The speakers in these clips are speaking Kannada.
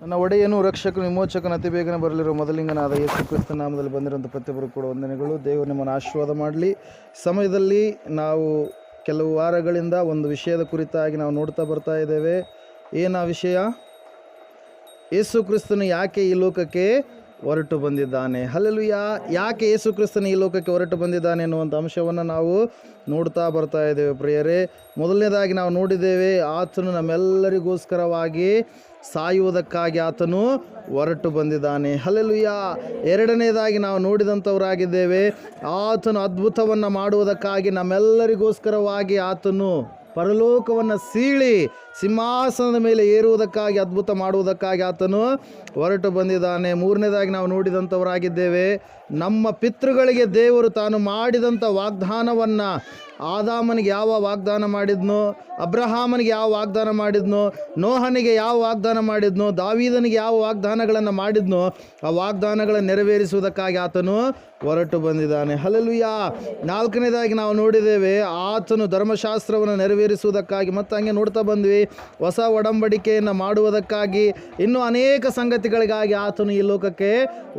ನನ್ನ ಒಡೆಯನು ರಕ್ಷಕನು ವಿಮೋಚಕನ ಅತಿ ಬೇಗನೆ ಬರಲಿರುವ ಮೊದಲಿಂಗನಾದ ಯೇಸು ಕ್ರಿಸ್ತ ನಾಮದಲ್ಲಿ ಬಂದಿರುವಂಥ ಪ್ರತಿಯೊಬ್ಬರು ಕೂಡ ವಂದನೆಗಳು. ದೇವರು ನಿಮ್ಮನ್ನು ಆಶೀರ್ವಾದ ಮಾಡಲಿ. ಸಮಯದಲ್ಲಿ ನಾವು ಕೆಲವು ವಾರಗಳಿಂದ ಒಂದು ವಿಷಯದ ಕುರಿತಾಗಿ ನಾವು ನೋಡ್ತಾ ಬರ್ತಾ ಇದ್ದೇವೆ. ಏನು ಆ ವಿಷಯ? ಯೇಸು ಕ್ರಿಸ್ತನು ಯಾಕೆ ಈ ಲೋಕಕ್ಕೆ ಹೊರಟು ಬಂದಿದ್ದಾನೆ. ಹಲಲುಯ ಯಾಕೆ ಯೇಸು ಕ್ರಿಸ್ತನ ಈ ಲೋಕಕ್ಕೆ ಹೊರಟು ಬಂದಿದ್ದಾನೆ ಅನ್ನುವಂಥ ಅಂಶವನ್ನು ನಾವು ನೋಡ್ತಾ ಬರ್ತಾ ಇದ್ದೇವೆ ಪ್ರಿಯರೇ. ಮೊದಲನೇದಾಗಿ ನಾವು ನೋಡಿದ್ದೇವೆ, ಆತನು ನಮ್ಮೆಲ್ಲರಿಗೋಸ್ಕರವಾಗಿ ಸಾಯುವುದಕ್ಕಾಗಿ ಆತನು ಹೊರಟು ಬಂದಿದ್ದಾನೆ. ಹಲಲುಯ ಎರಡನೇದಾಗಿ ನಾವು ನೋಡಿದಂಥವರಾಗಿದ್ದೇವೆ, ಆತನು ಅದ್ಭುತವನ್ನು ಮಾಡುವುದಕ್ಕಾಗಿ ನಮ್ಮೆಲ್ಲರಿಗೋಸ್ಕರವಾಗಿ ಆತನು ಪರಲೋಕವನ್ನು ಸೀಳಿ ಸಿಂಹಾಸನದ ಮೇಲೆ ಏರುವುದಕ್ಕಾಗಿ, ಅದ್ಭುತ ಮಾಡುವುದಕ್ಕಾಗಿ ಆತನು ಹೊರಟು ಬಂದಿದ್ದಾನೆ. ಮೂರನೇದಾಗಿ ನಾವು ನೋಡಿದಂಥವರಾಗಿದ್ದೇವೆ. ನಮ್ಮ ಪಿತೃಗಳಿಗೆ ದೇವರು ತಾನು ಮಾಡಿದಂಥ ವಾಗ್ದಾನವನ್ನು. ಆದಾಮನಿಗೆ ಯಾವ ವಾಗ್ದಾನ ಮಾಡಿದ್ನೋ, ಅಬ್ರಹಾಮನಿಗೆ ಯಾವ ವಾಗ್ದಾನ ಮಾಡಿದ್ನೋ, ನೋಹನಿಗೆ ಯಾವ ವಾಗ್ದಾನ ಮಾಡಿದ್ನೋ, ದಾವೀದನಿಗೆ ಯಾವ ವಾಗ್ದಾನಗಳನ್ನು ಮಾಡಿದ್ನೋ, ಆ ವಾಗ್ದಾನಗಳನ್ನು ನೆರವೇರಿಸುವುದಕ್ಕಾಗಿ ಆತನು ಹೊರಟು ಬಂದಿದ್ದಾನೆ. ಹಲಲುಯ್ಯ ನಾಲ್ಕನೇದಾಗಿ ನಾವು ನೋಡಿದ್ದೇವೆ, ಆತನು ಧರ್ಮಶಾಸ್ತ್ರವನ್ನು ನೆರವೇರಿಸುವುದಕ್ಕಾಗಿ, ಮತ್ತು ಹಂಗೆ ನೋಡ್ತಾ ಬಂದ್ವಿ. ಹೊಸ ಒಡಂಬಡಿಕೆಯನ್ನು ಮಾಡುವುದಕ್ಕಾಗಿ ಇನ್ನೂ ಅನೇಕ ಸಂಗತಿಗಳಿಗಾಗಿ ಆತನು ಈ ಲೋಕಕ್ಕೆ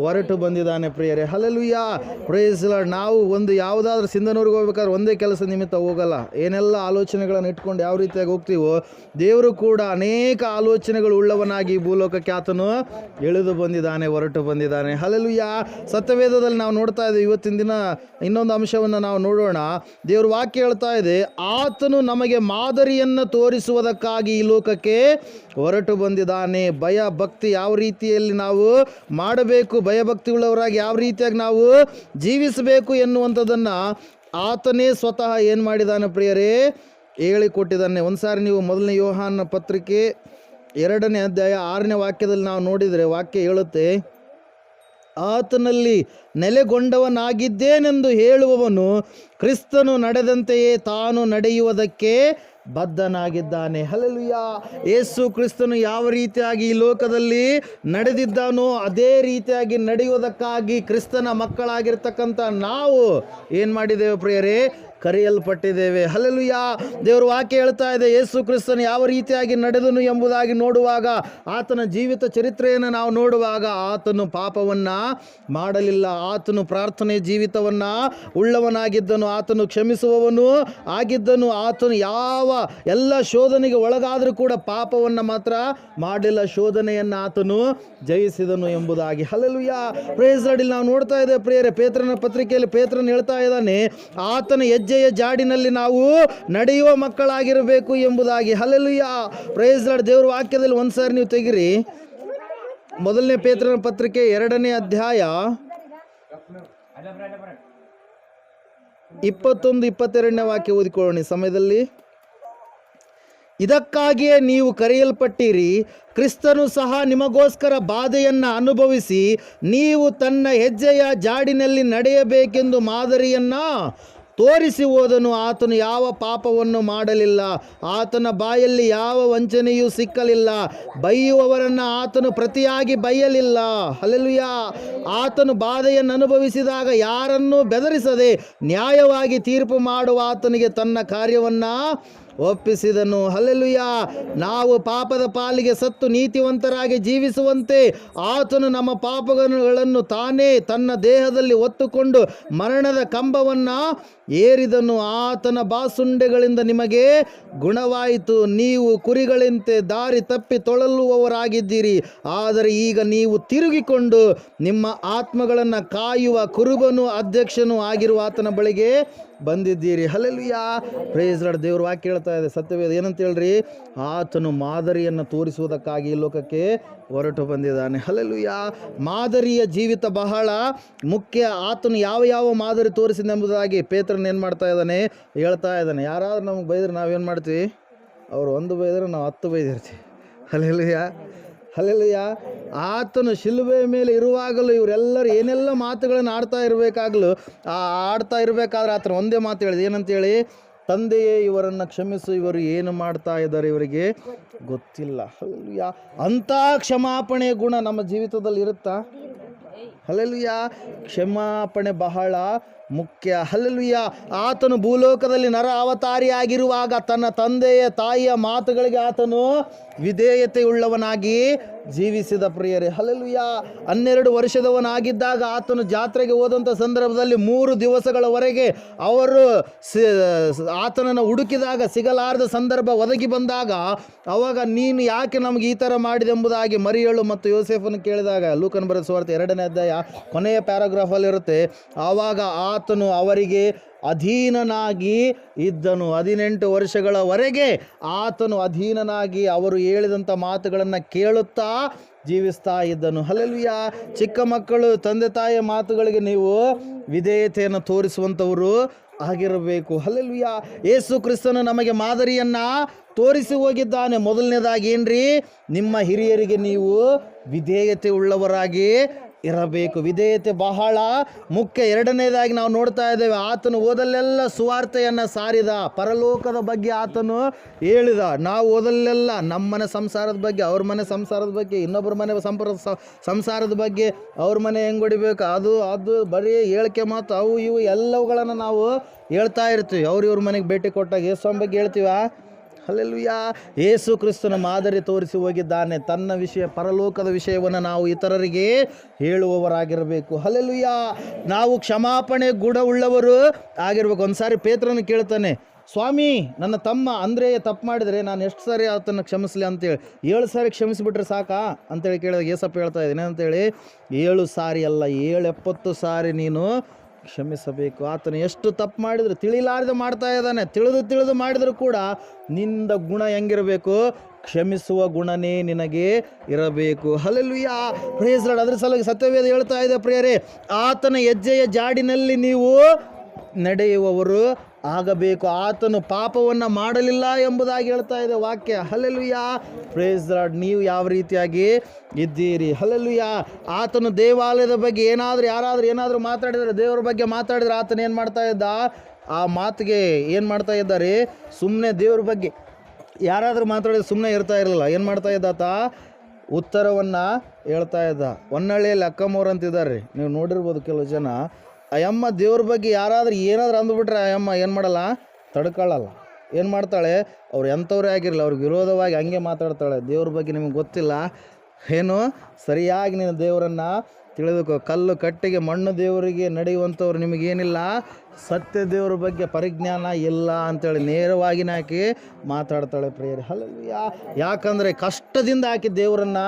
ಹೊರಟು ಬಂದಿದ್ದಾನೆ ಪ್ರಿಯರೇ. ಹಲಲುಯ್ಯ ಪ್ರೇಸ್ ನಾವು ಒಂದು ಯಾವುದಾದ್ರೂ ಸಿಂಧನೂರಿಗೆ ಹೋಗ್ಬೇಕಾದ್ರೆ ಒಂದೇ ಕೆಲಸ ನಿಮಿತ್ತ ಹೋಗಲ್ಲ. ಏನೆಲ್ಲ ಆಲೋಚನೆಗಳನ್ನು ಇಟ್ಕೊಂಡು ಯಾವ ರೀತಿಯಾಗಿ ಹೋಗ್ತೀವೋ, ದೇವರು ಕೂಡ ಅನೇಕ ಆಲೋಚನೆಗಳು ಉಳ್ಳವನಾಗಿ ಭೂಲೋಕಕ್ಕೆ ಆತನು ಇಳಿದು ಬಂದಿದ್ದಾನೆ, ಹೊರಟು ಬಂದಿದ್ದಾನೆ. ಹಲಲುಯ್ಯ ಸತ್ಯವೇದದಲ್ಲಿ ನಾವು ನೋಡ್ತಾ ಇದ್ದೀವಿ, ಇವತ್ತಿನ ದಿನ ಇನ್ನೊಂದು ಅಂಶವನ್ನು ನಾವು ನೋಡೋಣ. ದೇವ್ರ ವಾಕ್ಯ ಹೇಳ್ತಾ ಇದೆ, ಆತನು ನಮಗೆ ಮಾದರಿಯನ್ನು ತೋರಿಸುವುದಕ್ಕಾಗಿ ಈ ಲೋಕಕ್ಕೆ ಹೊರಟು ಬಂದಿದ್ದಾನೆ. ಭಯ ಭಕ್ತಿ ಯಾವ ರೀತಿಯಲ್ಲಿ ನಾವು ಮಾಡಬೇಕು? ಭಯಭಕ್ತಿ ಉಳ್ಳವರಾಗಿ ಯಾವ ರೀತಿಯಾಗಿ ನಾವು ಜೀವಿಸಬೇಕು ಎನ್ನುವಂಥದ್ದನ್ನು ಆತನೇ ಸ್ವತಃ ಏನು ಮಾಡಿದ್ದಾನೆ ಪ್ರಿಯರೇ? ಹೇಳಿಕೊಟ್ಟಿದ್ದಾನೆ. ಒಂದು ಸಾರಿ ನೀವು ಮೊದಲನೇ ಯೋಹಾನ ಪತ್ರಿಕೆ ಎರಡನೇ ಅಧ್ಯಾಯ ಆರನೇ ವಾಕ್ಯದಲ್ಲಿ ನಾವು ನೋಡಿದರೆ ವಾಕ್ಯ ಹೇಳುತ್ತೆ, ಆತನಲ್ಲಿ ನೆಲೆಗೊಂಡವನಾಗಿದ್ದೇನೆಂದು ಹೇಳುವವನು ಕ್ರಿಸ್ತನು ನಡೆದಂತೆಯೇ ತಾನು ನಡೆಯುವುದಕ್ಕೆ ಬದ್ಧನಾಗಿದ್ದಾನೆ. ಹಲಲುಯ ಯೇಸು ಕ್ರಿಸ್ತನು ಯಾವ ರೀತಿಯಾಗಿ ಈ ಲೋಕದಲ್ಲಿ ನಡೆದಿದ್ದಾನೋ ಅದೇ ರೀತಿಯಾಗಿ ನಡೆಯುವುದಕ್ಕಾಗಿ ಕ್ರಿಸ್ತನ ಮಕ್ಕಳಾಗಿರ್ತಕ್ಕಂಥ ನಾವು ಏನು ಮಾಡಿದ್ದೇವೆ ಪ್ರಿಯರೇ? ಕರೆಯಲ್ಪಟ್ಟಿದ್ದೇವೆ. ಹಲಲುಯ ದೇವರು ವಾಕ್ಯ ಹೇಳ್ತಾ ಇದೆ, ಯೇಸು ಕ್ರಿಸ್ತನು ಯಾವ ರೀತಿಯಾಗಿ ನಡೆದನು ಎಂಬುದಾಗಿ ನೋಡುವಾಗ, ಆತನ ಜೀವಿತ ಚರಿತ್ರೆಯನ್ನು ನಾವು ನೋಡುವಾಗ ಆತನು ಪಾಪವನ್ನು ಮಾಡಲಿಲ್ಲ. ಆತನು ಪ್ರಾರ್ಥನೆ ಜೀವಿತವನ್ನು ಉಳ್ಳವನಾಗಿದ್ದನು, ಆತನು ಕ್ಷಮಿಸುವವನು ಆಗಿದ್ದನು. ಆತನು ಯಾವ ಎಲ್ಲ ಶೋಧನೆಗೆ ಒಳಗಾದರೂ ಕೂಡ ಪಾಪವನ್ನು ಮಾತ್ರ ಮಾಡಲಿಲ್ಲ. ಶೋಧನೆಯನ್ನು ಆತನು ಜಯಿಸಿದನು ಎಂಬುದಾಗಿ. ಹಲಲುಯ ಪ್ರೇಸ್ ನಾವು ನೋಡ್ತಾ ಇದ್ದೇವೆ ಪ್ರಿಯರೇ, ಪೇತ್ರನ ಪತ್ರಿಕೆಯಲ್ಲಿ ಪೇತ್ರನ ಹೇಳ್ತಾ ಇದ್ದಾನೆ, ಆತನ ಹೆಜ್ಜೆಯ ಜಾಡಿನಲ್ಲಿ ನಾವು ನಡೆಯುವ ಮಕ್ಕಳಾಗಿರಬೇಕು ಎಂಬುದಾಗಿ. ಹಲಲುಯ ಪ್ರೇಸ್ ಲಾರ್ಡ್ ದೇವ್ರ ವಾಕ್ಯದಲ್ಲಿ ಒಂದ್ಸಾರಿ ನೀವು ತೆಗಿರಿ. ಮೊದಲನೇ ಪೇತ್ರನ ಪತ್ರಿಕೆ ಎರಡನೇ ಅಧ್ಯಾಯ ಇಪ್ಪತ್ತೊಂದು, ಇಪ್ಪತ್ತೆರಡನೇ ವಾಕ್ಯ ಓದಿಕೊಳ್ಳೋಣ ಸಮಯದಲ್ಲಿ. ಇದಕ್ಕಾಗಿಯೇ ನೀವು ಕರೆಯಲ್ಪಟ್ಟಿರಿ, ಕ್ರಿಸ್ತನು ಸಹ ನಿಮಗೋಸ್ಕರ ಬಾಧೆಯನ್ನು ಅನುಭವಿಸಿ, ನೀವು ತನ್ನ ಹೆಜ್ಜೆಯ ಜಾಡಿನಲ್ಲಿ ನಡೆಯಬೇಕೆಂದು ಮಾದರಿಯನ್ನು ತೋರಿಸಿ ಹೋದನು, ಆತನು ಯಾವ ಪಾಪವನ್ನು ಮಾಡಲಿಲ್ಲ, ಆತನ ಬಾಯಲ್ಲಿ ಯಾವ ವಂಚನೆಯೂ ಸಿಕ್ಕಲಿಲ್ಲ ಬೈಯುವವರನ್ನು ಆತನು ಪ್ರತಿಯಾಗಿ ಬೈಯಲಿಲ್ಲ ಅಲ್ಲೆಲುಯ್ಯ ಆತನು ಬಾಧೆಯನ್ನು ಅನುಭವಿಸಿದಾಗ ಯಾರನ್ನೂ ಬೆದರಿಸದೆ ನ್ಯಾಯವಾಗಿ ತೀರ್ಪು ಮಾಡುವ ಆತನಿಗೆ ತನ್ನ ಕಾರ್ಯವನ್ನು ಒಪ್ಪಿಸಿದನು. ಅಲ್ಲೆಲ್ಲುಯ್ಯ ನಾವು ಪಾಪದ ಪಾಲಿಗೆ ಸತ್ತು ನೀತಿವಂತರಾಗಿ ಜೀವಿಸುವಂತೆ ಆತನು ನಮ್ಮ ಪಾಪಗಳನ್ನು ತಾನೇ ತನ್ನ ದೇಹದಲ್ಲಿ ಒತ್ತುಕೊಂಡು ಮರಣದ ಕಂಬವನ್ನು ಏರಿದನು. ಆತನ ಬಾಸುಂಡೆಗಳಿಂದ ನಿಮಗೆ ಗುಣವಾಯಿತು. ನೀವು ಕುರಿಗಳಂತೆ ದಾರಿ ತಪ್ಪಿ ತೊಳಲುವವರಾಗಿದ್ದೀರಿ. ಆದರೆ ಈಗ ನೀವು ತಿರುಗಿಕೊಂಡು ನಿಮ್ಮ ಆತ್ಮಗಳನ್ನು ಕಾಯುವ ಕುರುಬನು ಅಧ್ಯಕ್ಷನು ಆಗಿರುವ ಆತನ ಬಳಿಗೆ ಬಂದಿದ್ದೀರಿ. ಹಲಲುಯ ಪ್ರೇಸ್ ಲಾರ್ಡ್ ದೇವ್ರ ವಾಕ್ಯ ಹೇಳ್ತಾ ಇದೆ. ಸತ್ಯವೇದ, ಏನಂತ ಹೇಳ್ರಿ? ಆತನು ಮಾದರಿಯನ್ನು ತೋರಿಸುವುದಕ್ಕಾಗಿ ಲೋಕಕ್ಕೆ ಹೊರಟು ಬಂದಿದ್ದಾನೆ. ಹಲಲುಯ ಮಾದರಿಯ ಜೀವಿತ ಬಹಳ. ಮುಖ್ಯ, ಆತನು ಯಾವ ಯಾವ ಮಾದರಿ ತೋರಿಸಿದ ಎಂಬುದಾಗಿ ಪೇತ್ರನ ಏನು ಮಾಡ್ತಾ ಇದ್ದಾನೆ? ಹೇಳ್ತಾ ಇದ್ದಾನೆ. ಯಾರಾದರೂ ನಮ್ಗೆ ಬೈದ್ರೆ ನಾವೇನು ಮಾಡ್ತೀವಿ? ಅವರು ಒಂದು ಬೈದ್ರೆ ನಾವು ಹತ್ತು ಬೈದಿರ್ತೀವಿ. ಹಲಲುಯ ಹಲಲುಯ ಆತನು ಶಿಲುಬೆ ಮೇಲೆ ಇರುವಾಗಲೂ ಇವರೆಲ್ಲರೂ ಏನೆಲ್ಲ ಮಾತುಗಳನ್ನು ಆಡ್ತಾ ಇರಬೇಕಾಗಲೂ, ಆ ಆಡ್ತಾ ಇರಬೇಕಾದ್ರೆ ಆತನ ಒಂದೇ ಮಾತು ಹೇಳಿದೆ, ಏನಂತೇಳಿ, ತಂದೆಯೇ, ಇವರನ್ನು ಕ್ಷಮಿಸು, ಇವರು ಏನು ಮಾಡ್ತಾ ಇದ್ದಾರೆ ಇವರಿಗೆ? ಗೊತ್ತಿಲ್ಲ. ಅಲ್ಲಯ್ಯ ಅಂಥ ಕ್ಷಮಾಪಣೆ ಗುಣ ನಮ್ಮ ಜೀವಿತದಲ್ಲಿ ಇರುತ್ತಾ? ಅಲ್ಲೆಲ್ಲಯ್ಯ ಕ್ಷಮಾಪಣೆ ಬಹಳ ಮುಖ್ಯ. ಹಲ್ಲುಯ್ಯ ಆತನು ಭೂಲೋಕದಲ್ಲಿ ನರ ಅವತಾರಿಯಾಗಿರುವಾಗ ತನ್ನ ತಂದೆಯ ತಾಯಿಯ ಮಾತುಗಳಿಗೆ ಆತನು ವಿಧೇಯತೆಯುಳ್ಳವನಾಗಿ ಜೀವಿಸಿದ ಪ್ರಿಯರೇ. ಹಲಲುಯ್ಯ ಹನ್ನೆರಡು ವರ್ಷದವನಾಗಿದ್ದಾಗ ಆತನು ಜಾತ್ರೆಗೆ ಹೋದಂಥ ಸಂದರ್ಭದಲ್ಲಿ ಮೂರು ದಿವಸಗಳವರೆಗೆ ಅವರು ಸಿ, ಆತನನ್ನು ಹುಡುಕಿದಾಗ ಸಿಗಲಾರದ ಸಂದರ್ಭ ಒದಗಿ ಬಂದಾಗ ಅವಾಗ ನೀನು ಯಾಕೆ ನಮಗೆ ಈ ಥರ ಮಾಡಿದೆಂಬುದಾಗಿ ಮರಿಯಳು ಮತ್ತು ಯೋಸೆಫನ್ನು ಕೇಳಿದಾಗ ಲೂಕನ್ ಬರೆದ ಎರಡನೇ ಅಧ್ಯಾಯ ಕೊನೆಯ ಪ್ಯಾರಾಗ್ರಾಫಲ್ಲಿರುತ್ತೆ. ಆವಾಗ ಆತನು ಅವರಿಗೆ ಅಧೀನನಾಗಿ ಇದ್ದನು. ಹದಿನೆಂಟು ವರ್ಷಗಳವರೆಗೆ ಆತನು ಅಧೀನನಾಗಿ ಅವರು ಹೇಳಿದಂಥ ಮಾತುಗಳನ್ನು ಕೇಳುತ್ತಾ ಜೀವಿಸ್ತಾ ಇದ್ದನು. ಹಲಲ್ವಿಯ ಚಿಕ್ಕ ಮಕ್ಕಳು, ತಂದೆ ತಾಯಿಯ ಮಾತುಗಳಿಗೆ ನೀವು ವಿಧೇಯತೆಯನ್ನು ತೋರಿಸುವಂಥವರು ಆಗಿರಬೇಕು. ಹಲಲ್ವಿಯ ಯೇಸು ಕ್ರಿಸ್ತನು ನಮಗೆ ಮಾದರಿಯನ್ನು ತೋರಿಸಿ ಹೋಗಿದ್ದಾನೆ. ಮೊದಲನೇದಾಗಿ ಏನ್ರಿ? ನಿಮ್ಮ ಹಿರಿಯರಿಗೆ ನೀವು ವಿಧೇಯತೆ ಉಳ್ಳವರಾಗಿ ಇರಬೇಕು. ವಿಧೇಯತೆ ಬಹಳ. ಮುಖ್ಯ ಎರಡನೇದಾಗಿ ನಾವು ನೋಡ್ತಾ ಇದ್ದೇವೆ, ಆತನು ಓದಲ್ಲೆಲ್ಲ ಸುವಾರ್ತೆಯನ್ನು ಸಾರಿದ. ಪರಲೋಕದ ಬಗ್ಗೆ ಆತನು ಹೇಳಿದ. ನಾವು ಓದಲ್ಲೆಲ್ಲ ನಮ್ಮ ಮನೆ ಸಂಸಾರದ ಬಗ್ಗೆ, ಅವ್ರ ಮನೆ ಸಂಸಾರದ ಬಗ್ಗೆ, ಇನ್ನೊಬ್ಬರ ಮನೆ ಸಂಪರ ಸ- ಸಂಸಾರದ ಬಗ್ಗೆ ಅವ್ರ ಮನೆ ಹೆಂಗೆ ಹೊಡಿಬೇಕು? ಅದು ಅದು ಬರೀ ಹೇಳಿಕೆ ಮಾತು ಅವು, ಇವು ಎಲ್ಲವುಗಳನ್ನು ನಾವು ಹೇಳ್ತಾ ಇರ್ತೀವಿ. ಅವ್ರ ಇವ್ರ ಮನೆಗೆ ಭೇಟಿ ಕೊಟ್ಟಾಗ ಯೇಸುವನ ಬಗ್ಗೆ ಹೇಳ್ತೀವಾ? ಹಲ್ಲೆಲುಯ್ಯ ಯೇಸು ಕ್ರಿಸ್ತನ ಮಾದರಿ ತೋರಿಸಿ ಹೋಗಿದ್ದಾನೆ. ತನ್ನ ವಿಷಯ, ಪರಲೋಕದ ವಿಷಯವನ್ನು ನಾವು ಇತರರಿಗೆ ಹೇಳುವವರಾಗಿರಬೇಕು. ಹಲ್ಲೆಲುಯ್ಯ ನಾವು ಕ್ಷಮಾಪಣೆ ಗುಣವುಳ್ಳವರು ಆಗಿರ್ಬೇಕು. ಒಂದು ಸಾರಿ ಪೇತ್ರನ ಕೇಳ್ತಾನೆ, ಸ್ವಾಮಿ, ನನ್ನ ತಮ್ಮ ಅಂದರೆ ತಪ್ಪು ಮಾಡಿದರೆ ನಾನು ಎಷ್ಟು ಸಾರಿ ಆತನ ಕ್ಷಮಿಸಲಿ ಅಂತೇಳಿ. ಏಳು ಸಾರಿ ಕ್ಷಮಿಸಿಬಿಟ್ರೆ ಸಾಕಾ? ಅಂತೇಳಿ ಕೇಳಿದಾಗ, ಏಸಪ್ಪ ಹೇಳ್ತಾ ಇದ್ದೀನಿ. ಅಂತೇಳಿ ಏಳು ಸಾರಿ ಅಲ್ಲ ಏಳು ಎಪ್ಪತ್ತು ಸಾರಿ ನೀನು ಕ್ಷಮಿಸಬೇಕು. ಆತನು ಎಷ್ಟು ತಪ್ಪು ಮಾಡಿದ್ರು ತಿಳಿಲಾರದೆ ಮಾಡ್ತಾ ಇದ್ದಾನೆ. ತಿಳಿದು ತಿಳಿದು ಮಾಡಿದರೂ ಕೂಡ ನಿಂದ ಗುಣ ಹೆಂಗಿರಬೇಕು? ಕ್ಷಮಿಸುವ ಗುಣನೇ ನಿನಗೆ ಇರಬೇಕು. Hallelujah praise. ಅದ್ರ ಸಲುವಾಗಿ ಸತ್ಯವೇದ ಹೇಳ್ತಾ ಇದೆ ಪ್ರಿಯರೇ, ಆತನ ಹೆಜ್ಜೆಯ ಜಾಡಿನಲ್ಲಿ ನೀವು ನಡೆಯುವವರು ಆಗಬೇಕು. ಆತನು ಪಾಪವನ್ನು ಮಾಡಲಿಲ್ಲ ಎಂಬುದಾಗಿ ಹೇಳ್ತಾ ಇದೆ ವಾಕ್ಯ. ಹಲಲುಯ್ಯ ಪ್ರೇಸ್ ರಾಡ್ ನೀವು ಯಾವ ರೀತಿಯಾಗಿ ಇದ್ದೀರಿ? ಹಲಲುಯ್ಯ ಆತನು ದೇವಾಲಯದ ಬಗ್ಗೆ ಏನಾದರೂ ಯಾರಾದರೂ ಏನಾದರೂ ಮಾತಾಡಿದರೆ ದೇವರ ಬಗ್ಗೆ ಮಾತಾಡಿದರೆ ಆತನ ಏನು ಮಾಡ್ತಾ ಇದ್ದ? ಆ ಮಾತಿಗೆ ಏನು ಮಾಡ್ತಾ ಇದ್ದಾರೆ? ಸುಮ್ಮನೆ ದೇವ್ರ ಬಗ್ಗೆ ಯಾರಾದರೂ ಮಾತಾಡಿದ್ರೆ ಸುಮ್ಮನೆ ಇರ್ತಾ ಇರಲಿಲ್ಲ. ಏನು ಮಾಡ್ತಾ ಇದ್ದಾತ ಉತ್ತರವನ್ನು ಹೇಳ್ತಾ ಇದ್ದ. ಹೊನ್ನಳ್ಳಿಯಲ್ಲಿ ಅಕ್ಕಮ್ಮವ್ರು ಅಂತಿದ್ದಾರೆ. ನೀವು ನೋಡಿರ್ಬೋದು ಕೆಲವು ಜನ. ಅಯ್ಯಮ್ಮ ದೇವ್ರ ಬಗ್ಗೆ ಯಾರಾದರೂ ಏನಾದರೂ ಅಂದ್ಬಿಟ್ರೆ ಅಯ್ಯಮ್ಮ ಏನು ಮಾಡಲ್ಲ? ತಡ್ಕೊಳ್ಳಲ್ಲ ಏನು ಮಾಡ್ತಾಳೆ? ಅವ್ರು ಎಂಥವ್ರೇ ಆಗಿರಲಿ, ಅವ್ರಿಗೆ ವಿರೋಧವಾಗಿ ಹಂಗೆ ಮಾತಾಡ್ತಾಳೆ. ದೇವ್ರ ಬಗ್ಗೆ ನಿಮಗೆ ಗೊತ್ತಿಲ್ಲ? ಏನು? ಸರಿಯಾಗಿ ನೀನು ದೇವರನ್ನು ತಿಳಿದುಕೋ. ಕಲ್ಲು ಕಟ್ಟಿಗೆ ಮಣ್ಣು ದೇವರಿಗೆ ನಡೆಯುವಂಥವ್ರು ನಿಮಗೇನಿಲ್ಲ ಸತ್ಯ ದೇವರ ಬಗ್ಗೆ ಪರಿಜ್ಞಾನ ಇಲ್ಲ ಅಂತೇಳಿ ನೇರವಾಗಿ ನಾಕಿ ಮಾತಾಡ್ತಾಳೆ ಪ್ರಿಯರಿ. ಅಲ್ಲ ಯಾಕಂದರೆ ಕಷ್ಟದಿಂದ ಹಾಕಿ ದೇವರನ್ನು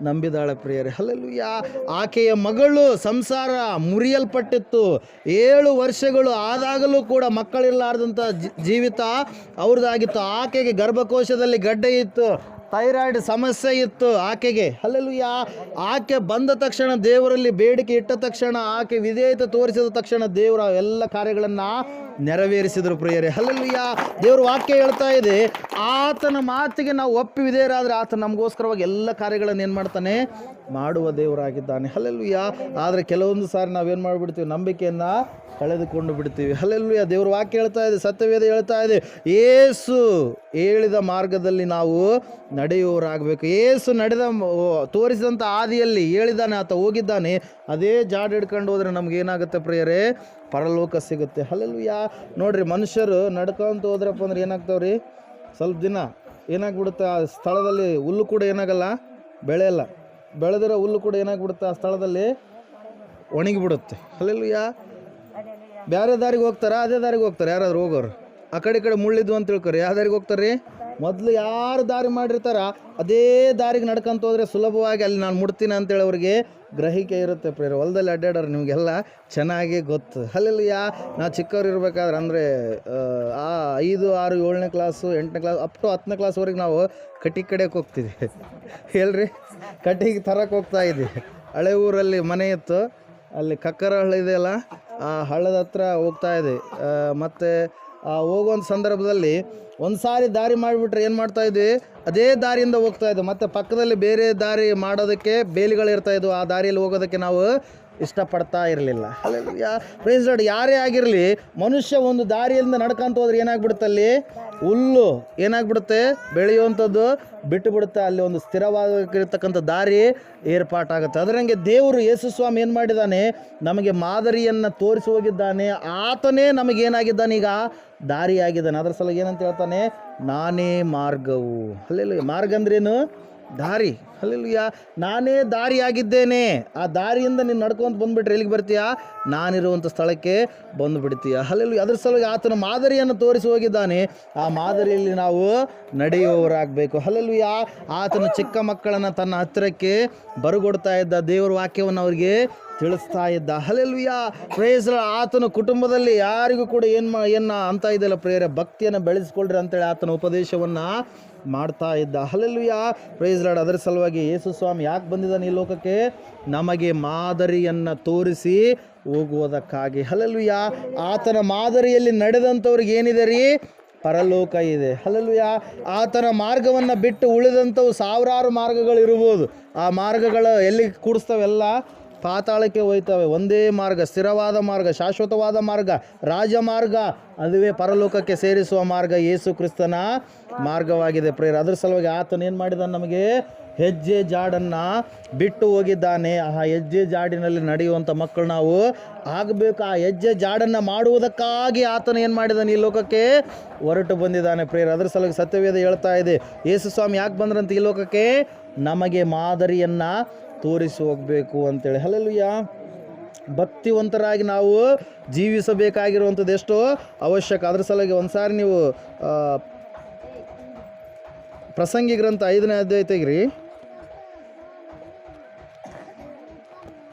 ನಂಬಿದಾಳೆ ಪ್ರಿಯರೇ. ಯಾ ಆಕೆಯ ಮಗಳು ಸಂಸಾರ ಮುರಿಯಲ್ಪಟ್ಟಿತ್ತು. ಏಳು ವರ್ಷಗಳು ಆದಾಗಲೂ ಕೂಡ ಮಕ್ಕಳಿರಲಾರ್ದಂಥ ಜೀವಿತ ಅವ್ರದ್ದಾಗಿತ್ತು. ಆಕೆಗೆ ಗರ್ಭಕೋಶದಲ್ಲಿ ಗಡ್ಡೆ ಇತ್ತು. ಥೈರಾಯ್ಡ್ ಸಮಸ್ಯೆ ಇತ್ತು ಆಕೆಗೆ. ಹಲಲುಯ್ಯ ಆಕೆ ಬಂದ ತಕ್ಷಣ ದೇವರಲ್ಲಿ ಬೇಡಿಕೆ ಇಟ್ಟ ತಕ್ಷಣ ಆಕೆ ವಿಧೇಯತೆ ತೋರಿಸಿದ ತಕ್ಷಣ ದೇವರ ಎಲ್ಲ ಕಾರ್ಯಗಳನ್ನು ನೆರವೇರಿಸಿದರು ಪ್ರಿಯರೇ. ಹಲಲಿಯ ದೇವರು ವಾಕ್ಯ ಹೇಳ್ತಾ ಇದೆ. ಆತನ ಮಾತಿಗೆ ನಾವು ಒಪ್ಪಿ ವಿಧೇಯರಾದರೆ ಆತ ನಮಗೋಸ್ಕರವಾಗಿ ಎಲ್ಲ ಕಾರ್ಯಗಳನ್ನು ಏನು ಮಾಡ್ತಾನೆ? ಮಾಡುವ ದೇವರಾಗಿದ್ದಾನೆ. ಹಲಲುಯ್ಯ ಆದರೆ ಕೆಲವೊಂದು ಸಾರಿ ನಾವೇನು ಮಾಡಿಬಿಡ್ತೀವಿ? ನಂಬಿಕೆಯನ್ನು ಕಳೆದುಕೊಂಡು ಬಿಡ್ತೀವಿ. ಹಲಲುಯ್ಯ ದೇವ್ರ ವಾಕ್ಯ ಹೇಳ್ತಾ ಇದೆ, ಸತ್ಯವೇದ ಹೇಳ್ತಾ ಇದೆ. ಏಸು ಹೇಳಿದ ಮಾರ್ಗದಲ್ಲಿ ನಾವು ನಡೆಯುವವರಾಗಬೇಕು. ಏಸು ನಡೆದ ತೋರಿಸಿದಂಥ ಹಾದಿಯಲ್ಲಿ ಹೇಳಿದ್ದಾನೆ, ಆತ ಹೋಗಿದ್ದಾನೆ. ಅದೇ ಜಾಡ್ ಹಿಡ್ಕೊಂಡು ಹೋದ್ರೆ ನಮ್ಗೆ ಏನಾಗುತ್ತೆ ಪ್ರಿಯರೇ? ಪರಲೋಕ ಸಿಗುತ್ತೆ. ಹಲಲುಯ್ಯ ನೋಡ್ರಿ ಮನುಷ್ಯರು ನಡ್ಕೊಂತ ಹೋದ್ರಪ್ಪ ಅಂದ್ರೆ ಏನಾಗ್ತಾವ್ರಿ? ಸ್ವಲ್ಪ ದಿನ ಏನಾಗ್ಬಿಡುತ್ತೆ? ಆ ಸ್ಥಳದಲ್ಲಿ ಹುಲ್ಲು ಕೂಡ ಏನಾಗಲ್ಲ ಬೆಳೆಯಲ್ಲ ಬೆಳೆದಿರೋ ಹುಲ್ಲು ಕೂಡ ಏನಾಗ್ಬಿಡುತ್ತೆ? ಆ ಸ್ಥಳದಲ್ಲಿ ಒಣಗಿಬಿಡುತ್ತೆ. ಅಲ್ಲೆಲ್ಲೂಯ್ಯ ಬೇರೆ ದಾರಿಗೆ ಹೋಗ್ತಾರ? ಅದೇ ದಾರಿಗೆ ಹೋಗ್ತಾರೆ. ಯಾರಾದ್ರು ಹೋಗೋರು. ಆ ಕಡೆ ಈ ಕಡೆ ಮುಳ್ಳಿದ್ವು ಅಂತ ತಿಳ್ಕೊರಿ. ಯಾವ ದಾರಿಗೆ ಹೋಗ್ತಾರೆ ಮೊದಲು ಯಾರು ದಾರಿ ಮಾಡಿರ್ತಾರ, ಅದೇ ದಾರಿಗೆ ನಡ್ಕೊಂತ ಹೋದರೆ ಸುಲಭವಾಗಿ ಅಲ್ಲಿ ನಾನು ಮುಡ್ತೀನಿ ಅಂತೇಳಿ ಅವ್ರಿಗೆ ಗ್ರಹಿಕೆ ಇರುತ್ತೆ ಪ್ರೇರ ಹೊಲದಲ್ಲಿ ಅಡ್ಡಾಡೋರು ನಿಮಗೆಲ್ಲ ಚೆನ್ನಾಗಿ ಗೊತ್ತು. ಅಲ್ಲಿ ಯಾ ನಾವು ಚಿಕ್ಕವ್ರು ಇರಬೇಕಾದ್ರೆ ಅಂದರೆ, ಆ ಐದು, ಆರು, ಏಳನೇ ಕ್ಲಾಸು ಎಂಟನೇ ಕ್ಲಾಸ್ ಅಪ್ ಟು ಹತ್ತನೇ ಕ್ಲಾಸ್ವರೆಗೆ ನಾವು ಕಟ್ಟಿಗೆ ಕಡೆಗೆ ಹೋಗ್ತಿದ್ವಿ ಹೇಳ್ರಿ ಕಟ್ಟಿಗೆ ತರಕ್ಕೆ ಹೋಗ್ತಾ ಇದ್ವಿ ಹಳೆ ಊರಲ್ಲಿ ಮನೆ ಇತ್ತು, ಅಲ್ಲಿ ಕಕ್ಕರ ಹಳ್ಳ ಇದೆಯಲ್ಲ, ಆ ಹಳ್ಳದ ಹತ್ರ ಹೋಗ್ತಾ ಇದೆ ಮತ್ತು ಹೋಗುವಂಥ ಸಂದರ್ಭದಲ್ಲಿ ಒಂದು ಸಾರಿ ದಾರಿ ಮಾಡಿಬಿಟ್ರೆ ಏನು ಮಾಡ್ತಾ ಇದ್ವಿ? ಅದೇ ದಾರಿಯಿಂದ ಹೋಗ್ತಾ ಇದ್ವಿ. ಮತ್ತು ಪಕ್ಕದಲ್ಲಿ ಬೇರೆ ದಾರಿ ಮಾಡೋದಕ್ಕೆ ಬೇಲಿಗಳು ಇರ್ತಾಯಿದ್ವು ಆ ದಾರಿಯಲ್ಲಿ ಹೋಗೋದಕ್ಕೆ ನಾವು ಇಷ್ಟಪಡ್ತಾ ಇರಲಿಲ್ಲ. ಪ್ರೈಸ್ ಲಾರ್ಡ್ ಯಾರೇ ಆಗಿರಲಿ, ಮನುಷ್ಯ ಒಂದು ದಾರಿಯಿಂದ ನಡ್ಕೊಂತ ಹೋದ್ರೆ ಏನಾಗ್ಬಿಡುತ್ತಲ್ಲಿ ಹುಲ್ಲು. ಏನಾಗ್ಬಿಡುತ್ತೆ? ಬೆಳೆಯುವಂಥದ್ದು ಬಿಟ್ಟು ಬಿಡುತ್ತೆ ಅಲ್ಲಿ ಒಂದು ಸ್ಥಿರವಾಗಿರ್ತಕ್ಕಂಥ ದಾರಿ ಏರ್ಪಾಟಾಗುತ್ತೆ. ಅದರಂಗೆ ದೇವರು ಯೇಸು ಸ್ವಾಮಿ ಏನು ಮಾಡಿದ್ದಾನೆ? ನಮಗೆ ಮಾದರಿಯನ್ನು ತೋರಿಸಿ ಹೋಗಿದ್ದಾನೆ. ಆತನೇ ನಮಗೇನಾಗಿದ್ದಾನೆ ಈಗ? ದಾರಿಯಾಗಿದ್ದಾನೆ. ಅದರ ಸಲ ಏನಂತ ಹೇಳ್ತಾನೆ? ನಾನೇ ಮಾರ್ಗವು. ಅಲ್ಲೆಲ್ಲ ಮಾರ್ಗ ಅಂದ್ರೇನು? ದಾರಿ. ಅಲ್ಲೆಲ್ಲ ನಾನೇ ದಾರಿಯಾಗಿದ್ದೇನೆ. ಆ ದಾರಿಯಿಂದ ನೀನು ನಡ್ಕೊಂತ ಬಂದುಬಿಟ್ರೆ ಎಲ್ಲಿಗೆ ಬರ್ತೀಯಾ? ನಾನಿರುವಂಥ ಸ್ಥಳಕ್ಕೆ ಬಂದುಬಿಡ್ತೀಯ. ಅಲ್ಲಿ ಅದ್ರ ಸಲುವಾಗಿ ಆತನ ಮಾದರಿಯನ್ನು ತೋರಿಸಿ ಹೋಗಿದ್ದಾನೆ. ಆ ಮಾದರಿಯಲ್ಲಿ ನಾವು ನಡೆಯುವವರಾಗಬೇಕು. ಅಲ್ಲಿಯ ಆತನ ಚಿಕ್ಕ ಮಕ್ಕಳನ್ನು ತನ್ನ ಹತ್ತಿರಕ್ಕೆ ಬರುಗೊಡ್ತಾ ಇದ್ದ ದೇವರ ವಾಕ್ಯವನ್ನು ಅವರಿಗೆ ತಿಳಿಸ್ತಾ ಇದ್ದ. ಅಲ್ಲಿಯ ಪ್ರೇಸ್ ಆತನ ಕುಟುಂಬದಲ್ಲಿ ಯಾರಿಗೂ ಕೂಡ ಏನು ಮಾ, ಏನು ಅಂತ ಇದೆಲ್ಲ ಪ್ರೇರ? ಭಕ್ತಿಯನ್ನು ಬೆಳೆಸ್ಕೊಳ್ರಿ ಅಂತೇಳಿ ಆತನ ಉಪದೇಶವನ್ನು ಮಾಡ್ತಾ ಇದ್ದ. ಅಲ್ಲಿಯ ಪ್ರೈಸ್ ಲಾಡ್ ಅದರ ಸಲುವಾಗಿ ಯೇಸು ಸ್ವಾಮಿ ಯಾಕೆ ಬಂದಿದ್ದಾನೆ ಈ ಲೋಕಕ್ಕೆ? ನಮಗೆ ಮಾದರಿಯನ್ನು ತೋರಿಸಿ ಹೋಗುವುದಕ್ಕಾಗಿ. ಹಲೆಲುಯ್ಯ ಆತನ ಮಾದರಿಯಲ್ಲಿ ನಡೆದಂಥವ್ರಿಗೆ ಏನಿದೆ ರೀ? ಪರಲೋಕ ಇದೆ. ಹಲಲುಯ ಆತನ ಮಾರ್ಗವನ್ನು ಬಿಟ್ಟು ಉಳಿದಂಥವು ಸಾವಿರಾರು ಮಾರ್ಗಗಳು ಇರ್ಬೋದು ಆ ಮಾರ್ಗಗಳು ಎಲ್ಲಿ ಕೂಡಿಸ್ತವೆಲ್ಲ? ಪಾತಾಳಕ್ಕೆ ಹೋಯ್ತವೆ. ಒಂದೇ ಮಾರ್ಗ, ಸ್ಥಿರವಾದ ಮಾರ್ಗ, ಶಾಶ್ವತವಾದ ಮಾರ್ಗ, ರಾಜಮಾರ್ಗ, ಅದುವೇ ಪರಲೋಕಕ್ಕೆ ಸೇರಿಸುವ ಮಾರ್ಗ ಯೇಸು ಕ್ರಿಸ್ತನ ಮಾರ್ಗವಾಗಿದೆ. ಪ್ರೇರ ಅದ್ರ ಸಲುವಾಗಿ ಆತನೇನು ಮಾಡಿದ ನಮಗೆ? ಹೆಜ್ಜೆ ಜಾಡನ್ನು ಬಿಟ್ಟು ಹೋಗಿದ್ದಾನೆ. ಆ ಹೆಜ್ಜೆ ಜಾಡಿನಲ್ಲಿ ನಡೆಯುವಂಥ ಮಕ್ಕಳು ನಾವು ಆಗಬೇಕು. ಆ ಹೆಜ್ಜೆ ಜಾಡನ್ನು ಮಾಡುವುದಕ್ಕಾಗಿ ಆತನ ಏನು ಮಾಡಿದಾನೆ ಈ ಲೋಕಕ್ಕೆ? ಹೊರಟು ಬಂದಿದ್ದಾನೆ ಪ್ರೇರ ಅದ್ರ ಸಲುವಾಗಿ ಸತ್ಯವೇದ ಹೇಳ್ತಾ ಇದೆ, ಯೇಸು ಸ್ವಾಮಿ ಯಾಕೆ ಬಂದ್ರಂತ ಈ ಲೋಕಕ್ಕೆ? ನಮಗೆ ಮಾದರಿಯನ್ನು ತೋರಿಸಿ ಹೋಗಬೇಕು ಅಂತೇಳಿ. ಹಲಲುಯ್ಯ ಭಕ್ತಿವಂತರಾಗಿ ನಾವು ಜೀವಿಸಬೇಕಾಗಿರುವಂಥದ್ದು ಎಷ್ಟೋ ಅವಶ್ಯಕ. ಅದ್ರ ಸಲುವಾಗಿ ಒಂದು ಸಾರಿ ನೀವು ಪ್ರಸಂಗಿ ಗ್ರಂಥ ಐದನೇ ಅಧ್ಯಾಯ ತೆಗಿರಿ.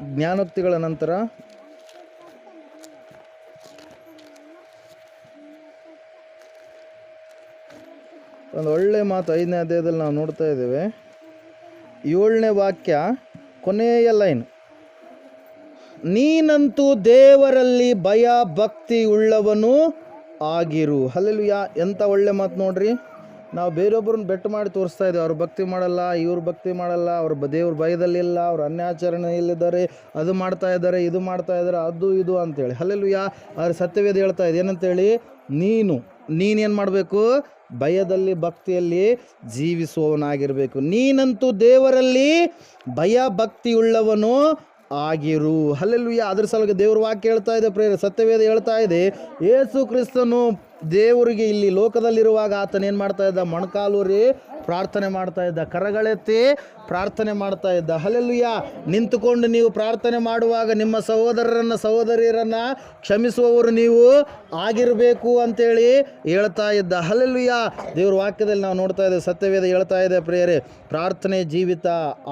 ಜ್ಞಾನೋಕ್ತಿಗಳ ನಂತರ ಒಂದು ಒಳ್ಳೆ ಮಾತು ಐದನೇ ಅಧ್ಯಾಯದಲ್ಲಿ ನಾವು ನೋಡ್ತಾ ಇದ್ದೇವೆ. ಏಳನೇ ವಾಕ್ಯ, ಕೊನೆಯ ಲೈನ್. ನೀನಂತೂ ದೇವರಲ್ಲಿ ಭಯ ಭಕ್ತಿ ಉಳ್ಳವನು ಆಗಿರು. ಯಾ ಎಂಥ ಒಳ್ಳೆ ಮಾತು ನೋಡ್ರಿ. ನಾವು ಬೇರೊಬ್ಬರನ್ನ ಬೆಟ್ಟು ಮಾಡಿ ತೋರಿಸ್ತಾ ಇದ್ದೀವಿ. ಅವ್ರು ಭಕ್ತಿ ಮಾಡಲ್ಲ, ಇವ್ರು ಭಕ್ತಿ ಮಾಡಲ್ಲ, ಅವ್ರ ದೇವ್ರ ಭಯದಲ್ಲಿಲ್ಲ, ಅವ್ರ ಅನ್ಯಾಚರಣೆಯಲ್ಲಿದ್ದಾರೆ, ಅದು ಮಾಡ್ತಾ ಇದ್ದಾರೆ, ಇದು ಮಾಡ್ತಾ ಇದ್ದಾರೆ, ಅದು ಇದು ಅಂತೇಳಿ. ಹಲ್ಲೆಲುಯ್ಯ ಅವ್ರ ಸತ್ಯವೇದ ಹೇಳ್ತಾ ಇದೆ. ಏನಂತೇಳಿ? ನೀನು, ನೀನೇನು ಮಾಡಬೇಕು? ಭಯದಲ್ಲಿ, ಭಕ್ತಿಯಲ್ಲಿ ಜೀವಿಸುವವನಾಗಿರಬೇಕು. ನೀನಂತೂ ದೇವರಲ್ಲಿ ಭಯ ಭಕ್ತಿಯುಳ್ಳವನು ಆಗಿರು. ಹಲ್ಲೆಲುಯ್ಯ ಅದ್ರ ಸಲುವಾಗಿ ದೇವ್ರ ವಾಕ್ಯ ಹೇಳ್ತಾ ಇದೆ ಪ್ರೇರ ಸತ್ಯವೇದ ಹೇಳ್ತಾ ಇದೆ, ಏಸು ಕ್ರಿಸ್ತನು ದೇವರಿಗೆ ಇಲ್ಲಿ ಲೋಕದಲ್ಲಿರುವಾಗ ಆತನೇನು ಮಾಡ್ತಾ ಇದ್ದ? ಮೊಣಕಾಲೂರಿ ಪ್ರಾರ್ಥನೆ ಮಾಡ್ತಾ ಇದ್ದ. ಕರಗಳೆತ್ತಿ ಪ್ರಾರ್ಥನೆ ಮಾಡ್ತಾ ಇದ್ದ. ಹಲಲುಯ್ಯ ನಿಂತುಕೊಂಡು ನೀವು ಪ್ರಾರ್ಥನೆ ಮಾಡುವಾಗ ನಿಮ್ಮ ಸಹೋದರರನ್ನು, ಸಹೋದರಿಯರನ್ನು ಕ್ಷಮಿಸುವವರು ನೀವು ಆಗಿರಬೇಕು ಅಂತೇಳಿ ಹೇಳ್ತಾ ಇದ್ದ. ಹಲಲುಯ್ಯ ದೇವ್ರ ವಾಕ್ಯದಲ್ಲಿ ನಾವು ನೋಡ್ತಾ ಇದ್ದೇವೆ, ಸತ್ಯವೇದ ಹೇಳ್ತಾ ಇದೆ, ಪ್ರಿಯರೇ. ಪ್ರಾರ್ಥನೆ ಜೀವಿತ,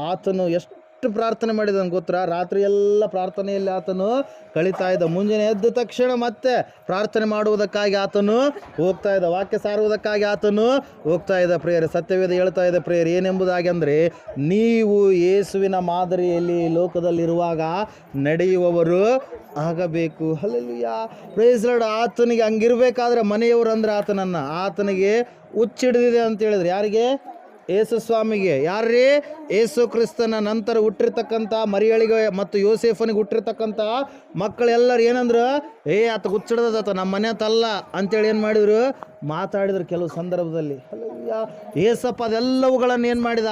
ಆತನು ಎಷ್ಟು ಎಷ್ಟು ಪ್ರಾರ್ಥನೆ ಮಾಡಿದನು ಗೊತ್ತರ? ರಾತ್ರಿ ಎಲ್ಲ ಪ್ರಾರ್ಥನೆಯಲ್ಲಿ ಆತನು ಕಳೀತಾ ಇದ್ದ. ಮುಂಜಾನೆ ಎದ್ದ ತಕ್ಷಣ ಮತ್ತೆ ಪ್ರಾರ್ಥನೆ ಮಾಡುವುದಕ್ಕಾಗಿ ಆತನು ಹೋಗ್ತಾ ಇದ್ದ. ವಾಕ್ಯ ಸಾರುವುದಕ್ಕಾಗಿ ಆತನು ಹೋಗ್ತಾ ಇದ್ದ. ಪ್ರೇಯರ್, ಸತ್ಯವೇದ ಹೇಳ್ತಾ ಇದ್ದ, ಪ್ರೇಯರ್, ಏನೆಂಬುದಾಗಿ ಅಂದರೆ, ನೀವು ಯೇಸುವಿನ ಮಾದರಿಯಲ್ಲಿ ಲೋಕದಲ್ಲಿರುವಾಗ ನಡೆಯುವವರು ಆಗಬೇಕು. ಹಲಲುಯ್ಯ ಪ್ರೇಸ್ ಲಾರ್ಡ್ ಆತನಿಗೆ ಹಂಗಿರ್ಬೇಕಾದ್ರೆ ಮನೆಯವರು ಅಂದರೆ ಆತನನ್ನು. ಆತನಿಗೆ ಹುಚ್ಚಿಡಿದಿದೆ ಅಂತ ಹೇಳಿದ್ರೆ ಯಾರಿಗೆ? ಏಸು ಸ್ವಾಮಿಗೆ. ಯಾರ್ರೀ? ಯೇಸು ಕ್ರಿಸ್ತನ ನಂತರ ಹುಟ್ಟಿರ್ತಕ್ಕಂಥ ಮರಿಯಳಿಗೆ ಮತ್ತು ಯೋಸೇಫನಿಗೆ ಹುಟ್ಟಿರ್ತಕ್ಕಂಥ ಮಕ್ಕಳೆಲ್ಲರು ಏನಂದ್ರು, ಏ, ಆತ ಹುಚ್ಚಿಡ್ದದ ನಮ್ಮ ಮನೆ ತಲ್ಲ ಅಂತೇಳಿ ಏನು ಮಾಡಿದ್ರು? ಮಾತಾಡಿದ್ರು ಕೆಲವು ಸಂದರ್ಭದಲ್ಲಿ. ಏಸಪ್ಪ ಅದೆಲ್ಲವುಗಳನ್ನು ಏನು ಮಾಡಿದ?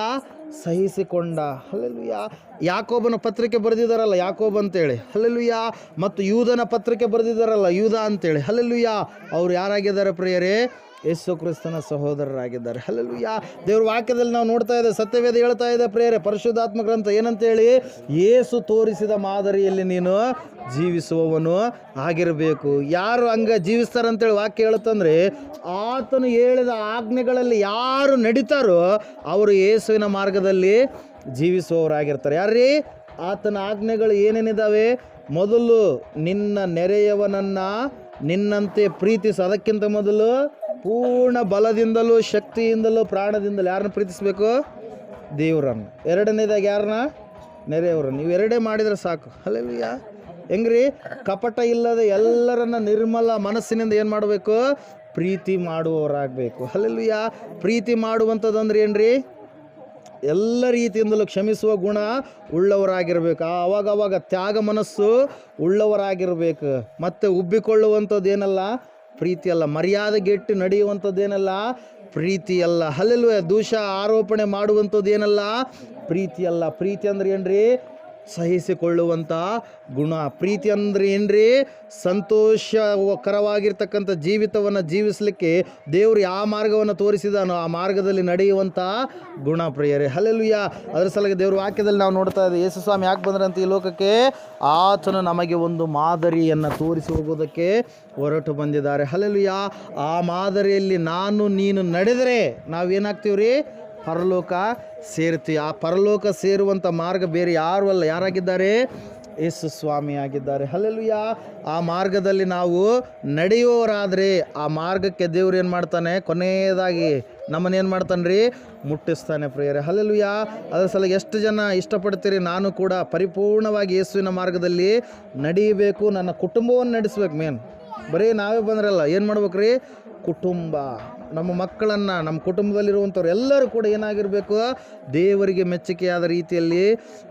ಸಹಿಸಿಕೊಂಡ. ಅಲ್ಲಲ್ವಿಯಾ ಯಾಕೋಬನ ಪತ್ರಿಕೆ ಬರೆದಿದ್ದಾರಲ್ಲ, ಯಾಕೋಬ್ ಅಂತೇಳಿ. ಹಲಲುಯ್ಯ ಮತ್ತು ಯೂದನ ಪತ್ರಿಕೆ ಬರೆದಿದ್ದಾರಲ್ಲ, ಯೂದ ಅಂತೇಳಿ. ಹಲಲುಯ್ಯ ಅವ್ರು ಯಾರಾಗಿದ್ದಾರೆ ಪ್ರಿಯರೇ? ಯೇಸು ಕ್ರಿಸ್ತನ ಸಹೋದರರಾಗಿದ್ದಾರೆ. ಹಲಲುಯ್ಯ ದೇವ್ರ ವಾಕ್ಯದಲ್ಲಿ ನಾವು ನೋಡ್ತಾ ಇದ್ದೇವೆ ಸತ್ಯವೇದ ಹೇಳ್ತಾ ಇದೆ ಪ್ರೇರೆ ಪರಿಶುದ್ಧಾತ್ಮ ಗ್ರಂಥ ಏನಂತೇಳಿ ಯೇಸು ತೋರಿಸಿದ ಮಾದರಿಯಲ್ಲಿ ನೀನು ಜೀವಿಸುವವನು ಆಗಿರಬೇಕು. ಯಾರು ಹಂಗೆ ಜೀವಿಸ್ತಾರಂತೇಳಿ ವಾಕ್ಯ ಹೇಳುತ್ತಂದ್ರೆ, ಆತನು ಹೇಳಿದ ಆಜ್ಞೆಗಳಲ್ಲಿ ಯಾರು ನಡೀತಾರೋ ಅವರು ಯೇಸುವಿನ ಮಾರ್ಗದಲ್ಲಿ ಜೀವಿಸುವವರಾಗಿರ್ತಾರೆ. ಯಾರ್ರೀ? ಆತನ ಆಜ್ಞೆಗಳು ಏನೇನಿದ್ದಾವೆ ಮೊದಲು ನಿನ್ನ ನೆರೆಯವನನ್ನು ನಿನ್ನಂತೆ ಪ್ರೀತಿಸು. ಅದಕ್ಕಿಂತ ಮೊದಲು ಪೂರ್ಣ ಬಲದಿಂದಲೂ, ಶಕ್ತಿಯಿಂದಲೂ, ಪ್ರಾಣದಿಂದಲೂ ಯಾರನ್ನ ಪ್ರೀತಿಸಬೇಕು? ದೇವರನ್ನು. ಎರಡನೇದಾಗಿ ಯಾರನ್ನ? ನೆರೆಯವರನ್ನು. ನೀವು ಎರಡೇ ಮಾಡಿದರೆ ಸಾಕು. ಅಲ್ಲೆಲ್ಲಯ್ಯ ಹೆಂಗ್ರಿ? ಕಪಟ ಇಲ್ಲದೆ ಎಲ್ಲರನ್ನ ನಿರ್ಮಲ ಮನಸ್ಸಿನಿಂದ ಏನು ಮಾಡಬೇಕು? ಪ್ರೀತಿ ಮಾಡುವವರಾಗಬೇಕು. ಅಲ್ಲೆಲ್ಲಯ್ಯ ಪ್ರೀತಿ ಮಾಡುವಂಥದ್ದಂದ್ರೆ ಏನ್ರಿ? ಎಲ್ಲ ರೀತಿಯಿಂದಲೂ ಕ್ಷಮಿಸುವ ಗುಣ ಉಳ್ಳವರಾಗಿರ್ಬೇಕು. ಆವಾಗವಾಗ ತ್ಯಾಗ ಮನಸ್ಸು ಉಳ್ಳವರಾಗಿರ್ಬೇಕು. ಮತ್ತು ಉಬ್ಬಿಕೊಳ್ಳುವಂಥದ್ದು ಏನಲ್ಲ? ಪ್ರೀತಿ ಅಲ್ಲ ಮರ್ಯಾದೆಗೆಟ್ಟು ನಡೆಯುವಂಥದ್ದೇನಲ್ಲ? ಪ್ರೀತಿಯಲ್ಲ ಅಲ್ಲೆಲ್ಲೂ ದೂಷ ಆರೋಪಣೆ ಮಾಡುವಂಥದ್ದೇನಲ್ಲ? ಪ್ರೀತಿಯಲ್ಲ ಪ್ರೀತಿ ಪ್ರೀತಿ ಅಂದ್ರೆ ಏನ್ರಿ? ಸಹಿಸಿಕೊಳ್ಳುವಂಥ ಗುಣ. ಪ್ರೀತಿ ಅಂದ್ರೆ ಏನ್ರಿ? ಸಂತೋಷಕರವಾಗಿರ್ತಕ್ಕಂಥ ಜೀವಿತವನ್ನು ಜೀವಿಸಲಿಕ್ಕೆ ದೇವರು ಯಾವ ಮಾರ್ಗವನ್ನು ತೋರಿಸಿದಾನೋ ಆ ಮಾರ್ಗದಲ್ಲಿ ನಡೆಯುವಂಥ ಗುಣ ಪ್ರಿಯರೇ. ಹಲಲುಯ್ಯ ಅದರ ಸಲಗೆ ದೇವ್ರ ವಾಕ್ಯದಲ್ಲಿ ನಾವು ನೋಡ್ತಾ ಇದ್ದೀವಿ. ಯೇಸು ಸ್ವಾಮಿ ಯಾಕೆ ಬಂದ್ರಂತ ಈ ಲೋಕಕ್ಕೆ? ಆತನು ನಮಗೆ ಒಂದು ಮಾದರಿಯನ್ನು ತೋರಿಸಿ ಹೋಗೋದಕ್ಕೆ ಹೊರಟು ಬಂದಿದ್ದಾರೆ. ಹಲಲುಯ್ಯ ಆ ಮಾದರಿಯಲ್ಲಿ ನಾನು ನೀನು ನಡೆದರೆ ನಾವೇನಾಗ್ತೀವ್ರಿ? ಪರಲೋಕ ಸೇರ್ತೀವಿ ಆ ಪರಲೋಕ ಸೇರುವಂಥ ಮಾರ್ಗ ಬೇರೆ ಯಾರು ಅಲ್ಲ. ಯಾರಾಗಿದ್ದಾರೆ? ಯೇಸು ಸ್ವಾಮಿ ಆಗಿದ್ದಾರೆ. ಹಲ್ಲೆಲುಯ್ಯ ಆ ಮಾರ್ಗದಲ್ಲಿ ನಾವು ನಡೆಯುವವರಾದರೆ ಆ ಮಾರ್ಗಕ್ಕೆ ದೇವ್ರು ಏನು ಮಾಡ್ತಾನೆ? ಕೊನೆಯದಾಗಿ ನಮ್ಮನ್ನೇನು ಮಾಡ್ತಾನೆ ರೀ ಮುಟ್ಟಿಸ್ತಾನೆ ಪ್ರಿಯರೇ. ಹಲ್ಲೆಲುಯ್ಯ ಅದರ ಸಲ ಎಷ್ಟು ಜನ ಇಷ್ಟಪಡ್ತೀರಿ? ನಾನು ಕೂಡ ಪರಿಪೂರ್ಣವಾಗಿ ಯೇಸುವಿನ ಮಾರ್ಗದಲ್ಲಿ ನಡೀಬೇಕು ನನ್ನ ಕುಟುಂಬವನ್ನು ನಡೆಸ್ಬೇಕು ಮೇನ್. ಬರೀ ನಾವೇ ಬಂದ್ರಲ್ಲ. ಏನು ಮಾಡ್ಬೇಕ್ರಿ? ಕುಟುಂಬ, ನಮ್ಮ ಮಕ್ಕಳನ್ನು, ನಮ್ಮ ಕುಟುಂಬದಲ್ಲಿರುವಂಥವ್ರು ಎಲ್ಲರೂ ಕೂಡ ಏನಾಗಿರಬೇಕು? ದೇವರಿಗೆ ಮೆಚ್ಚುಗೆಯಾದ ರೀತಿಯಲ್ಲಿ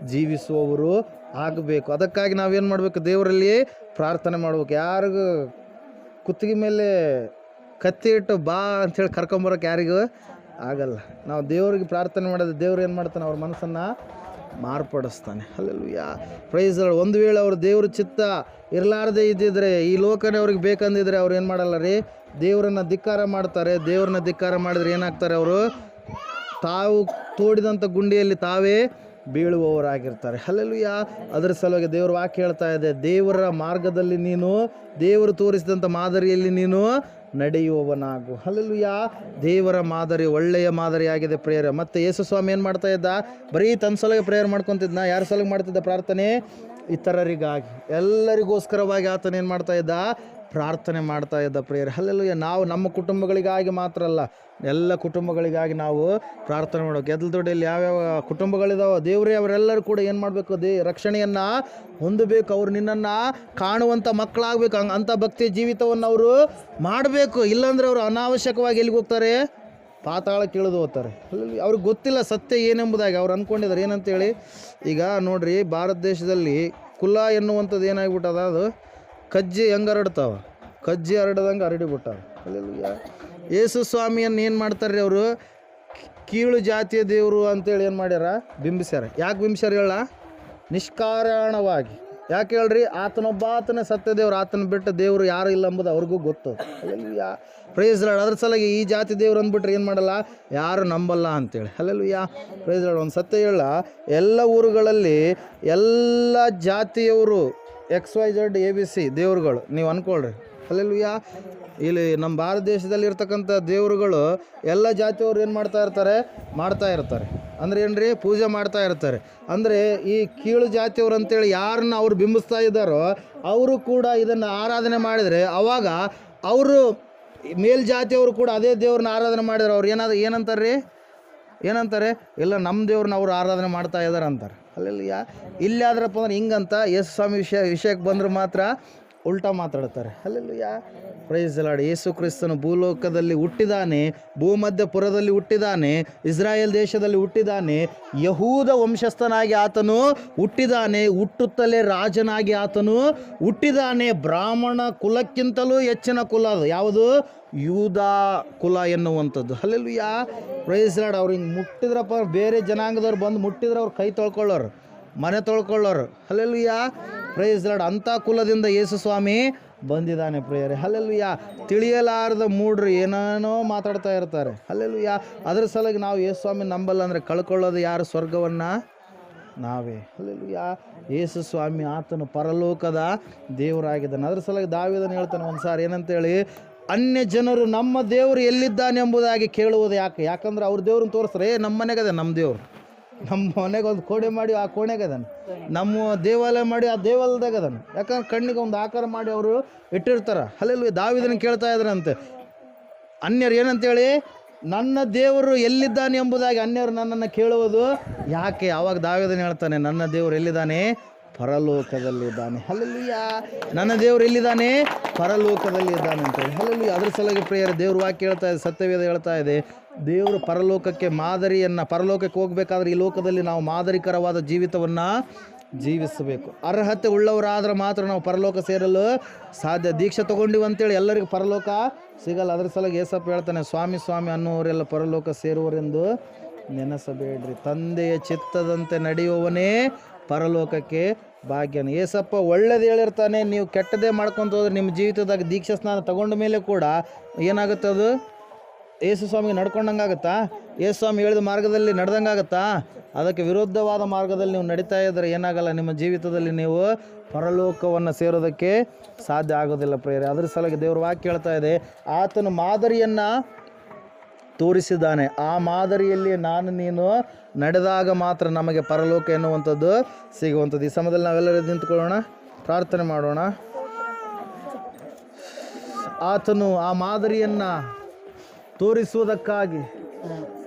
ಜೀವಿಸುವವರು ಆಗಬೇಕು. ಅದಕ್ಕಾಗಿ ನಾವೇನು ಮಾಡಬೇಕು ದೇವರಲ್ಲಿ? ಪ್ರಾರ್ಥನೆ ಮಾಡ್ಬೇಕು. ಯಾರಿಗೂ ಕುತ್ತಿಗೆ ಮೇಲೆ ಕತ್ತಿ ಇಟ್ಟು ಬಾ ಅಂಥೇಳಿ ಕರ್ಕೊಂಬರೋಕೆ ಯಾರಿಗೂ ಆಗಲ್ಲ. ನಾವು ದೇವರಿಗೆ ಪ್ರಾರ್ಥನೆ ಮಾಡೋದು ದೇವ್ರು ಏನು ಮಾಡ್ತಾನೆ? ಅವ್ರ ಮನಸ್ಸನ್ನು ಮಾರ್ಪಡಿಸ್ತಾನೆ. ಅಲ್ಲೆಲ್ಲೂಯ್ಯ ಪ್ರೈಸ್ ಒಂದು ವೇಳೆ ಅವರು ದೇವ್ರ ಚಿತ್ತ ಇರಲಾರ್ದೇ ಇದ್ದಿದ್ರೆ, ಈ ಲೋಕನೇ ಅವ್ರಿಗೆ ಬೇಕಂದಿದ್ರೆ ಅವ್ರು ಏನು ಮಾಡಲ್ಲ ರೀ? ದೇವರನ್ನ ಧಿಕ್ಕಾರ ಮಾಡ್ತಾರೆ, ದೇವ್ರನ್ನ ಧಿಕ್ಕಾರ ಮಾಡಿದ್ರೆ ಏನಾಗ್ತಾರೆ ಅವರು? ತಾವು ತೋಡಿದಂಥ ಗುಂಡಿಯಲ್ಲಿ ತಾವೇ ಬೀಳುವವರಾಗಿರ್ತಾರೆ. ಅಲ್ಲೆಲ್ಲೂಯ್ಯ ಅದರ ಸಲುವಾಗಿ ದೇವರು ವಾಕ್ಯ ಹೇಳ್ತಾ ಇದೆ, ದೇವರ ಮಾರ್ಗದಲ್ಲಿ ನೀನು, ದೇವರು ತೋರಿಸಿದಂಥ ಮಾದರಿಯಲ್ಲಿ ನೀನು ನಡೆಯುವವನಾಗು. ಅಲ್ಲೆಲ್ಲೂಯ್ಯ ದೇವರ ಮಾದರಿ ಒಳ್ಳೆಯ ಮಾದರಿಯಾಗಿದೆ ಪ್ರೇಯರ್ ಮತ್ತು ಯೇಸು ಸ್ವಾಮಿ ಏನು ಮಾಡ್ತಾ ಇದ್ದ? ಬರೀ ತನ್ನ ಸಲುವಾಗಿ ಪ್ರೇಯರ್ ಮಾಡ್ಕೊತಿದ್ನ, ಯಾರ ಸಲುವಾಗಿ ಮಾಡ್ತಿದ್ದ ಪ್ರಾರ್ಥನೆ? ಇತರರಿಗಾಗಿ. ಎಲ್ಲರಿಗೋಸ್ಕರವಾಗಿ ಆತನೇನು ಮಾಡ್ತಾ ಇದ್ದ? ಪ್ರಾರ್ಥನೆ ಮಾಡ್ತಾ ಇದ್ದ ಪ್ರೇಯರ್. ಅಲ್ಲೆಲ್ಲ ನಾವು ನಮ್ಮ ಕುಟುಂಬಗಳಿಗಾಗಿ ಮಾತ್ರ ಅಲ್ಲ, ಎಲ್ಲ ಕುಟುಂಬಗಳಿಗಾಗಿ ನಾವು ಪ್ರಾರ್ಥನೆ ಮಾಡಬೇಕು ಎದ್ಲು ದೊಡ್ಡಲ್ಲಿ ಯಾವ್ಯಾವ ಕುಟುಂಬಗಳಿದಾವೆ, ದೇವರೇ, ಅವರೆಲ್ಲರೂ ಕೂಡ ಏನು ಮಾಡಬೇಕು? ದೇ, ರಕ್ಷಣೆಯನ್ನು ಹೊಂದಬೇಕು. ಅವ್ರು ನಿನ್ನನ್ನು ಕಾಣುವಂಥ ಮಕ್ಕಳಾಗಬೇಕು. ಹಂಗೆ ಅಂಥ ಭಕ್ತಿ ಜೀವಿತವನ್ನು ಅವರು ಮಾಡಬೇಕು. ಇಲ್ಲಾಂದರೆ ಅವರು ಅನಾವಶ್ಯಕವಾಗಿ ಎಲ್ಲಿಗೆ ಹೋಗ್ತಾರೆ? ಪಾತಾಳ ಕೇಳಿದು ಹೋಗ್ತಾರೆ. ಅಲ್ಲಿ ಅವ್ರಿಗೆ ಗೊತ್ತಿಲ್ಲ ಸತ್ಯ ಏನೆಂಬುದಾಗಿ. ಅವ್ರು ಅಂದ್ಕೊಂಡಿದ್ದಾರೆ ಏನಂತೇಳಿ, ಈಗ ನೋಡಿರಿ, ಭಾರತ ದೇಶದಲ್ಲಿ ಕುಲ ಎನ್ನುವಂಥದ್ದು ಏನಾಗ್ಬಿಟ್ಟದ? ಅದು ಕಜ್ಜಿ ಹೆಂಗೆ ಹರಡ್ತಾವ? ಕಜ್ಜಿ ಹರಡ್ದಂಗೆ ಹರಡಿಬಿಟ್ಟಾವ ಯೇಸು ಸ್ವಾಮಿಯನ್ನು ಏನು ಮಾಡ್ತಾರೆ ಅವರು? ಕೀಳು ಜಾತಿಯ ದೇವರು ಅಂತೇಳಿ ಏನು ಮಾಡ್ಯಾರ? ಬಿಂಬಿಸ್ಯಾರ. ಯಾಕೆ ಬಿಂಬಿಸ್ಯಾರ ಹೇಳ? ನಿಷ್ಕಾರಣವಾಗಿ. ಯಾಕೆ ಹೇಳ್ರಿ? ಆತನೊಬ್ಬ ಆತನೇ ಸತ್ಯ ದೇವ್ರು ಆತನ ಬಿಟ್ಟು ದೇವರು ಯಾರು ಇಲ್ಲ ಎಂಬುದು ಅವ್ರಿಗೂ ಗೊತ್ತು. ಯಾ ಪ್ರೈಸ್ ಲಾಡ್ ಅದ್ರ ಸಲುವಾಗಿ ಈ ಜಾತಿ ದೇವ್ರು ಅಂದ್ಬಿಟ್ರೆ ಏನು ಮಾಡಲ್ಲ? ಯಾರು ನಂಬಲ್ಲ ಅಂತೇಳಿ. ಅಲ್ಲೆಲ್ಲೂ ಯಾ ಪ್ರೈಸ್ ಲಾಡ್ ಒಂದು ಸತ್ಯ ಹೇಳ, ಎಲ್ಲ ಊರುಗಳಲ್ಲಿ ಎಲ್ಲ ಜಾತಿಯವರು X Y Z A B C ದೇವ್ರುಗಳು. ನೀವು ಅಂದ್ಕೊಳ್ರಿ ಅಲ್ಲೆಲ್ಲ ಇಲ್ಲಿ ನಮ್ಮ ಭಾರತ ದೇಶದಲ್ಲಿ ಇರ್ತಕ್ಕಂಥ ದೇವರುಗಳು ಎಲ್ಲ ಜಾತಿಯವರು ಏನು ಮಾಡ್ತಾ ಇರ್ತಾರೆ? ಮಾಡ್ತಾ ಇರ್ತಾರೆ. ಅಂದ್ರೆ ರೀ ಪೂಜೆ ಮಾಡ್ತಾ ಇರ್ತಾರೆ. ಅಂದರೆ ಈ ಕೀಳು ಜಾತಿಯವರು ಅಂತೇಳಿ ಯಾರನ್ನ ಅವ್ರು ಬಿಂಬಿಸ್ತಾ ಇದ್ದಾರೋ, ಅವರು ಕೂಡ ಇದನ್ನು ಆರಾಧನೆ ಮಾಡಿದರೆ ಅವಾಗ ಅವರು ಮೇಲ್ಜಾತಿಯವರು ಕೂಡ ಅದೇ ದೇವ್ರನ್ನ ಆರಾಧನೆ ಮಾಡಿದ್ರು ಅವ್ರು ಏನಾದ್ರು ಏನಂತಾರೆ ರೀ ಏನಂತಾರೆ? ಇಲ್ಲ ನಮ್ಮ ದೇವ್ರನ್ನ ಅವ್ರು ಆರಾಧನೆ ಮಾಡ್ತಾ ಇದ್ದಾರೆ ಅಂತಾರೆ ಅಲ್ಲೆಲ್ಲ. ಇಲ್ಲಿ ಆದ್ರಪ್ಪ ಅಂದ್ರೆ ಹಿಂಗಂತ ಯೇಸು ಸ್ವಾಮಿ ವಿಷಯ ವಿಷಯಕ್ಕೆ ಬಂದ್ರೆ ಮಾತ್ರ ಉಲ್ಟಾ ಮಾತಾಡ್ತಾರೆ ಅಲ್ಲೆಲ್ಲ ಪ್ರೈಸ್ ಲಾಡ್ ಯೇಸು ಕ್ರಿಸ್ತನು ಭೂಲೋಕದಲ್ಲಿ ಹುಟ್ಟಿದಾನೆ ಭೂಮಧ್ಯಪುರದಲ್ಲಿ ಹುಟ್ಟಿದಾನೆ, ಇಸ್ರಾಯೇಲ್ ದೇಶದಲ್ಲಿ ಹುಟ್ಟಿದಾನೆ, ಯಹೂದ ವಂಶಸ್ಥನಾಗಿ ಆತನು ಹುಟ್ಟಿದಾನೆ, ಹುಟ್ಟುತ್ತಲೇ ರಾಜನಾಗಿ ಆತನು ಹುಟ್ಟಿದಾನೆ. ಬ್ರಾಹ್ಮಣ ಕುಲಕ್ಕಿಂತಲೂ ಹೆಚ್ಚಿನ ಕುಲ ಅದು. ಯಾವುದು? ಯೂದ ಕುಲ ಎನ್ನುವಂಥದ್ದು. ಅಲ್ಲೆಲ್ಲೂ ಯಾ ಪ್ರೈಸ್ ಲಾಡ್ ಅವ್ರು ಹಿಂಗೆ ಮುಟ್ಟಿದ್ರಪ್ಪ, ಬೇರೆ ಜನಾಂಗದವ್ರು ಬಂದು ಮುಟ್ಟಿದ್ರೆ ಅವ್ರು ಕೈ ತೊಳ್ಕೊಳ್ಳೋರು, ಮನೆ ತೊಳ್ಕೊಳ್ಳೋರು. ಅಲ್ಲೆಲ್ಲೂ ಯಾ ಪ್ರೈಸ್ ಲಾಡ್ ಅಂಥ ಕುಲದಿಂದ ಯೇಸು ಸ್ವಾಮಿ ಬಂದಿದ್ದಾನೆ ಪ್ರೇಯರೆ. ಅಲ್ಲೆಲ್ಲೂ ಯಾ ತಿಳಿಯಲಾರದ ಮೂಡ್ರು ಏನೇನೋ ಮಾತಾಡ್ತಾ ಇರ್ತಾರೆ. ಅಲ್ಲೆಲ್ಲೂ ಯಾ ಅದ್ರ ಸಲಗಿ ನಾವು ಯೇಸು ಸ್ವಾಮಿ ನಂಬಲ್ಲ ಅಂದರೆ ಕಳ್ಕೊಳ್ಳೋದು ಯಾರು? ಸ್ವರ್ಗವನ್ನು ನಾವೇ. ಅಲ್ಲೆಲ್ಲೂ ಯಾ ಯೇಸು ಸ್ವಾಮಿ ಆತನು ಪರಲೋಕದ ದೇವರಾಗಿದ್ದಾನೆ. ಅದ್ರ ಸಲಗೆ ದಾವಿದನು ಹೇಳ್ತಾನೆ ಒಂದು ಸಾರಿ ಏನಂತೇಳಿ, ಅನ್ಯ ಜನರು ನಮ್ಮ ದೇವರು ಎಲ್ಲಿದ್ದಾನೆ ಎಂಬುದಾಗಿ ಕೇಳುವುದು ಯಾಕೆ? ಯಾಕಂದ್ರೆ ಅವ್ರ ದೇವ್ರನ್ನ ತೋರಿಸ್ತಾರೆ. ಏ ನಮ್ಮ ಮನೆಗದೆ ನಮ್ಮ ದೇವ್ರು. ನಮ್ಮ ಮನೆಗೆ ಒಂದು ಕೋಣೆ ಮಾಡಿ ಆ ಕೋಣೆಗೆ ನಮ್ಮ ದೇವಾಲಯ ಮಾಡಿ ಆ ದೇವಾಲಯದಾಗ ಯಾಕಂದ್ರೆ ಕಣ್ಣಿಗೆ ಒಂದು ಆಕಾರ ಮಾಡಿ ಅವರು ಇಟ್ಟಿರ್ತಾರೆ. ಅಲ್ಲೆಲ್ಲ ದಾವಿದನ ಕೇಳ್ತಾ ಇದ್ರಂತೆ ಅನ್ಯರು ಏನಂತೇಳಿ, ನನ್ನ ದೇವರು ಎಲ್ಲಿದ್ದಾನೆ ಎಂಬುದಾಗಿ ಅನ್ಯರು ನನ್ನನ್ನು ಕೇಳುವುದು ಯಾಕೆ? ಯಾವಾಗ ದಾವಿದನ ಹೇಳ್ತಾನೆ, ನನ್ನ ದೇವರು ಎಲ್ಲಿದ್ದಾನೆ? ಪರಲೋಕದಲ್ಲಿದ್ದಾನೆ ಅಲ್ಲೆಲ್ಲೂಯ್ಯ ನನ್ನ ದೇವರು ಎಲ್ಲಿದ್ದಾನೆ? ಪರಲೋಕದಲ್ಲಿ ಇದ್ದಾನೆ ಅಂತೇಳಿ. ಅಲ್ಲೆಲ್ಲೂಯ್ಯ ಅದ್ರ ಸಲುವಾಗಿ ಪ್ರೇಯರ್, ದೇವ್ರ ವಾಕ್ಯ ಹೇಳ್ತಾ ಇದೆ, ಸತ್ಯವೇದ ಹೇಳ್ತಾ ಇದೆ. ದೇವರು ಪರಲೋಕಕ್ಕೆ ಮಾದರಿಯನ್ನು, ಪರಲೋಕಕ್ಕೆ ಹೋಗಬೇಕಾದ್ರೆ ಈ ಲೋಕದಲ್ಲಿ ನಾವು ಮಾದರಿಕರವಾದ ಜೀವಿತವನ್ನು ಜೀವಿಸಬೇಕು. ಅರ್ಹತೆ ಉಳ್ಳವರಾದ್ರೆ ಮಾತ್ರ ನಾವು ಪರಲೋಕ ಸೇರಲು ಸಾಧ್ಯ. ದೀಕ್ಷೆ ತಗೊಂಡಿವಿ ಅಂತೇಳಿ ಎಲ್ಲರಿಗೂ ಪರಲೋಕ ಸಿಗಲ್ಲ. ಅದ್ರ ಸಲ ಏಸಪ್ಪ ಹೇಳ್ತಾನೆ, ಸ್ವಾಮಿ ಸ್ವಾಮಿ ಅನ್ನುವರೆಲ್ಲ ಪರಲೋಕ ಸೇರುವರೆಂದು ನೆನೆಸಬೇಡ್ರಿ. ತಂದೆಯ ಚಿತ್ತದಂತೆ ನಡೆಯುವವನೇ ಪರಲೋಕಕ್ಕೆ ಭಾಗ್ಯನ. ಏಸಪ್ಪ ಒಳ್ಳೇದು ಹೇಳಿರ್ತಾನೆ, ನೀವು ಕೆಟ್ಟದೇ ಮಾಡ್ಕೊತ ಹೋದ್ರೆ ನಿಮ್ಮ ಜೀವಿತದಾಗ ದೀಕ್ಷಾ ಸ್ನಾನ ತಗೊಂಡ ಮೇಲೆ ಕೂಡ ಏನಾಗುತ್ತೆ ಅದು? ಯೇಸು ಸ್ವಾಮಿಗೆ ನಡ್ಕೊಂಡಂಗಾಗತ್ತಾ ಯೇಸು ಸ್ವಾಮಿ ಹೇಳಿದ ಮಾರ್ಗದಲ್ಲಿ ನಡೆದಂಗಾಗತ್ತಾ ಅದಕ್ಕೆ ವಿರುದ್ಧವಾದ ಮಾರ್ಗದಲ್ಲಿ ನೀವು ನಡೀತಾ ಇದ್ದರೆ ಏನಾಗಲ್ಲ, ನಿಮ್ಮ ಜೀವಿತದಲ್ಲಿ ನೀವು ಪರಲೋಕವನ್ನು ಸೇರೋದಕ್ಕೆ ಸಾಧ್ಯ ಆಗೋದಿಲ್ಲ ಪ್ರೇರೆ ಅದ್ರ ಸಲುವಾಗಿ ದೇವ್ರ ವಾಕ್ಯ ಹೇಳ್ತಾ ಇದೆ, ಆತನ ಮಾದರಿಯನ್ನು ತೋರಿಸಿದ್ದಾನೆ. ಆ ಮಾದರಿಯಲ್ಲಿ ನಾನು ನೀನು ನಡೆದಾಗ ಮಾತ್ರ ನಮಗೆ ಪರಲೋಕ ಎನ್ನುವಂಥದ್ದು ಸಿಗುವಂಥದ್ದು. ಈ ಸಮಯದಲ್ಲಿ ನಾವೆಲ್ಲರೂ ನಿಂತ್ಕೊಳ್ಳೋಣ, ಪ್ರಾರ್ಥನೆ ಮಾಡೋಣ. ಆತನು ಆ ಮಾದರಿಯನ್ನು ತೋರಿಸುವುದಕ್ಕಾಗಿ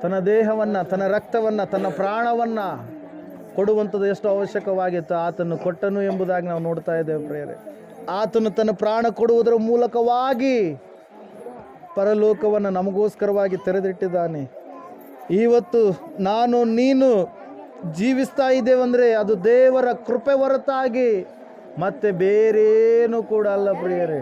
ತನ್ನ ದೇಹವನ್ನು, ತನ್ನ ರಕ್ತವನ್ನು, ತನ್ನ ಪ್ರಾಣವನ್ನು ಕೊಡುವಂಥದ್ದು ಎಷ್ಟು ಅವಶ್ಯಕವಾಗಿತ್ತು. ಆತನು ಕೊಟ್ಟನು ಎಂಬುದಾಗಿ ನಾವು ನೋಡ್ತಾ ಇದ್ದೇವೆ ಪ್ರೇರೆ ಆತನು ತನ್ನ ಪ್ರಾಣ ಕೊಡುವುದರ ಮೂಲಕವಾಗಿ ಪರಲೋಕವನ್ನು ನಮಗೋಸ್ಕರವಾಗಿ ತೆರೆದಿಟ್ಟಿದ್ದಾನೆ. ಇವತ್ತು ನಾನು, ನೀನು ಜೀವಿಸ್ತಾ ಇದ್ದೇವಂದರೆ ಅದು ದೇವರ ಕೃಪೆ ಹೊರತಾಗಿ ಮತ್ತೆ ಬೇರೇನು ಕೂಡ ಅಲ್ಲ ಪ್ರಿಯರೇ.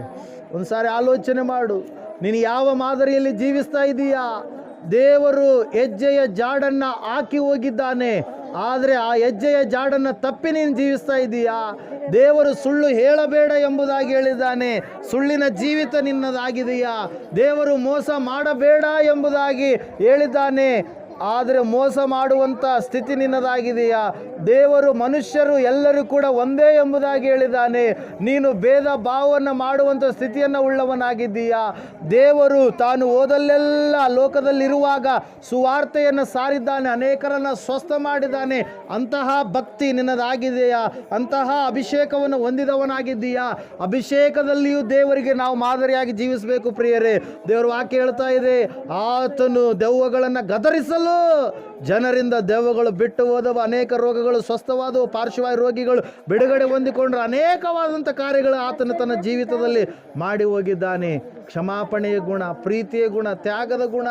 ಒಂದು ಸಾರಿ ಆಲೋಚನೆ ಮಾಡು. ನೀನು ಯಾವ ಮಾದರಿಯಲ್ಲಿ ಜೀವಿಸ್ತಾ ಇದೀಯಾ? ದೇವರು ಹೆಜ್ಜೆಯ ಜಾಡನ್ನು ಹಾಕಿ ಹೋಗಿದ್ದಾನೆ. ಆದರೆ ಆ ಹೆಜ್ಜೆಯ ಜಾಡನ್ನು ತಪ್ಪಿ ನೀನು ಜೀವಿಸ್ತಾ ಇದ್ದೀಯಾ ದೇವರು ಸುಳ್ಳು ಹೇಳಬೇಡ ಎಂಬುದಾಗಿ ಹೇಳಿದ್ದಾನೆ. ಸುಳ್ಳಿನ ಜೀವಿತ ನಿನ್ನದಾಗಿದೆಯಾ? ದೇವರು ಮೋಸ ಮಾಡಬೇಡ ಎಂಬುದಾಗಿ ಹೇಳಿದ್ದಾನೆ. ಆದರೆ ಮೋಸ ಮಾಡುವಂಥ ಸ್ಥಿತಿ ನಿನ್ನದಾಗಿದೆಯಾ? ದೇವರು ಮನುಷ್ಯರು ಎಲ್ಲರೂ ಕೂಡ ಒಂದೇ ಎಂಬುದಾಗಿ ಹೇಳಿದ್ದಾನೆ. ನೀನು ಭೇದ ಭಾವವನ್ನು ಮಾಡುವಂಥ ಸ್ಥಿತಿಯನ್ನು ಉಳ್ಳವನಾಗಿದ್ದೀಯಾ? ದೇವರು ತಾನು ಓದಲ್ಲೆಲ್ಲ ಲೋಕದಲ್ಲಿರುವಾಗ ಸುವಾರ್ತೆಯನ್ನು ಸಾರಿದ್ದಾನೆ, ಅನೇಕರನ್ನು ಸ್ವಸ್ಥ ಮಾಡಿದ್ದಾನೆ. ಅಂತಹ ಭಕ್ತಿ ನಿನ್ನದಾಗಿದೆಯಾ? ಅಂತಹ ಅಭಿಷೇಕವನ್ನು ಹೊಂದಿದವನಾಗಿದ್ದೀಯಾ? ಅಭಿಷೇಕದಲ್ಲಿಯೂ ದೇವರಿಗೆ ನಾವು ಮಾದರಿಯಾಗಿ ಜೀವಿಸಬೇಕು ಪ್ರಿಯರೇ. ದೇವರು ವಾಕ್ಯ ಹೇಳ್ತಾ ಇದೆ, ಆತನು ದೆವ್ವಗಳನ್ನು ಗದರಿಸಲು ಜನರಿಂದ ದೆವ್ವಗಳು ಬಿಟ್ಟು ಹೋದವು, ಅನೇಕ ರೋಗಗಳು ಸ್ವಸ್ಥವಾದವು, ಪಾರ್ಶ್ವವಾಯು ರೋಗಿಗಳು ಬಿಡುಗಡೆ ಹೊಂದಿಕೊಂಡ್ರು, ಅನೇಕವಾದಂಥ ಕಾರ್ಯಗಳು ಆತನು ತನ್ನ ಜೀವಿತದಲ್ಲಿ ಮಾಡಿ ಹೋಗಿದ್ದಾನೆ. ಕ್ಷಮಾಪಣೆಯ ಗುಣ, ಪ್ರೀತಿಯ ಗುಣ, ತ್ಯಾಗದ ಗುಣ.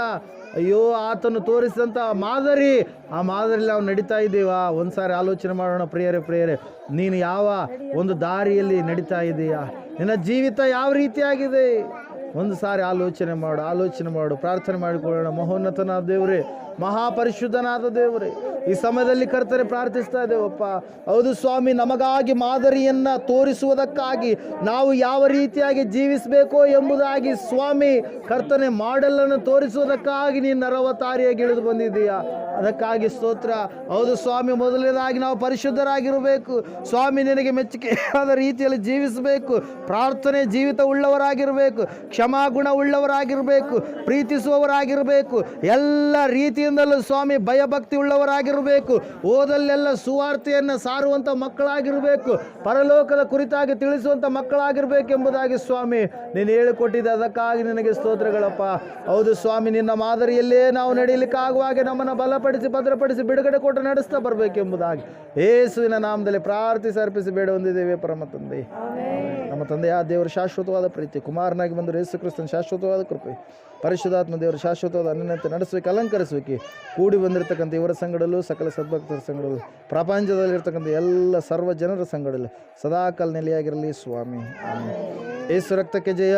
ಅಯ್ಯೋ, ಆತನು ತೋರಿಸಿದಂಥ ಮಾದರಿ. ಆ ಮಾದರಿಯಲ್ಲಿ ನಾವು ನಡೀತಾ ಇದ್ದೀವ? ಒಂದು ಸಾರಿ ಆಲೋಚನೆ ಮಾಡೋಣ ಪ್ರಿಯರೇ ಪ್ರಿಯರೇ. ನೀನು ಯಾವ ಒಂದು ದಾರಿಯಲ್ಲಿ ನಡೀತಾ ಇದೆಯಾ? ನಿನ್ನ ಜೀವಿತ ಯಾವ ರೀತಿಯಾಗಿದೆ? ಒಂದು ಸಾರಿ ಆಲೋಚನೆ ಮಾಡು ಆಲೋಚನೆ ಮಾಡು, ಪ್ರಾರ್ಥನೆ ಮಾಡಿಕೊಳ್ಳೋಣ. ಮಹೋನ್ನತನ ದೇವರೇ ಮಹಾಪರಿಶುದ್ಧನಾದ ದೇವರೇ, ಈ ಸಮಯದಲ್ಲಿ ಕರ್ತರೆ ಪ್ರಾರ್ಥಿಸ್ತಾ ಇದ್ದೇವಪ್ಪ ಹೌದು ಸ್ವಾಮಿ, ನಮಗಾಗಿ ಮಾದರಿಯನ್ನು ತೋರಿಸುವುದಕ್ಕಾಗಿ ನಾವು ಯಾವ ರೀತಿಯಾಗಿ ಜೀವಿಸಬೇಕೋ ಎಂಬುದಾಗಿ ಸ್ವಾಮಿ ಕರ್ತನೆ ಮಾಡೆಲ್ಲನ್ನು ತೋರಿಸುವುದಕ್ಕಾಗಿ ನೀನು ನರವತಾರಿಯಾಗಿ ಇಳಿದು ಬಂದಿದ್ದೀಯಾ? ಅದಕ್ಕಾಗಿ ಸ್ತೋತ್ರ. ಹೌದು ಸ್ವಾಮಿ, ಮೊದಲನೇದಾಗಿ ನಾವು ಪರಿಶುದ್ಧರಾಗಿರಬೇಕು. ಸ್ವಾಮಿ, ನಿನಗೆ ಮೆಚ್ಚುಗೆಯಾದ ರೀತಿಯಲ್ಲಿ ಜೀವಿಸಬೇಕು. ಪ್ರಾರ್ಥನೆ ಜೀವಿತ ಉಳ್ಳವರಾಗಿರಬೇಕು. ಕ್ಷಮಾಗುಣ ಉಳ್ಳವರಾಗಿರಬೇಕು. ಪ್ರೀತಿಸುವವರಾಗಿರಬೇಕು. ಎಲ್ಲ ರೀತಿಯಿಂದಲೂ ಸ್ವಾಮಿ ಭಯಭಕ್ತಿ ಉಳ್ಳವರಾಗಿರಬೇಕು ಓದಲ್ಲೆಲ್ಲ ಸುವಾರ್ತೆಯನ್ನು ಸಾರುವಂಥ ಮಕ್ಕಳಾಗಿರಬೇಕು. ಪರಲೋಕದ ಕುರಿತಾಗಿ ತಿಳಿಸುವಂಥ ಮಕ್ಕಳಾಗಿರಬೇಕೆಂಬುದಾಗಿ ಸ್ವಾಮಿ, ನೀನು ಹೇಳಿಕೊಟ್ಟಿದ್ದೆ ಅದಕ್ಕಾಗಿ ನಿನಗೆ ಸ್ತೋತ್ರಗಳಪ್ಪ. ಹೌದು ಸ್ವಾಮಿ, ನಿನ್ನ ಮಾದರಿಯಲ್ಲೇ ನಾವು ನಡೆಯಲಿಕ್ಕಾಗುವಾಗೆ ನಮ್ಮನ್ನು ಬಲಪಡಿಸಿ, ಭದ್ರಪಡಿಸಿ, ಬಿಡುಗಡೆ ಕೊಟ್ಟು ನಡೆಸ್ತಾ ಬರಬೇಕೆಂಬುದಾಗಿ ಏಸುವಿನ ನಾಮದಲ್ಲಿ ಪ್ರಾರ್ಥಿಸಿ ಅರ್ಪಿಸಿ ಬೇಡ ಹೊಂದಿದ್ದೇವೆ ಪರಮ ತಂದೆ. ನಮ್ಮ ತಂದೆಯ ದೇವರ ಶಾಶ್ವತವಾದ ಪ್ರೀತಿ, ಕುಮಾರನಾಗಿ ಬಂದರು ಯೇಸು ಕ್ರಿಸ್ತನ ಶಾಶ್ವತವಾದ ಕೃಪೆ, ಪರಿಶುದ್ಧಾತ್ಮ ದೇವರ ಶಾಶ್ವತವಾದ ಅನ್ಯತೆ ನಡೆಸಬೇಕು, ಅಲಂಕರಿಸಬೇಕು. ಕೂಡಿ ಬಂದಿರತಕ್ಕಂಥ ಇವರ ಸಂಗಡಲು ಸಕಲ ಸದ್ಭಕ್ತರ ಸಂಗಡಲು ಪ್ರಪಂಚದಲ್ಲಿರ್ತಕ್ಕಂಥ ಎಲ್ಲ ಸರ್ವ ಜನರ ಸಂಗಡಲು ಸದಾಕಾಲ ನೆಲೆಯಾಗಿರಲಿ ಸ್ವಾಮಿ. ಯೇಸು ರಕ್ತಕ್ಕೆ ಜಯ.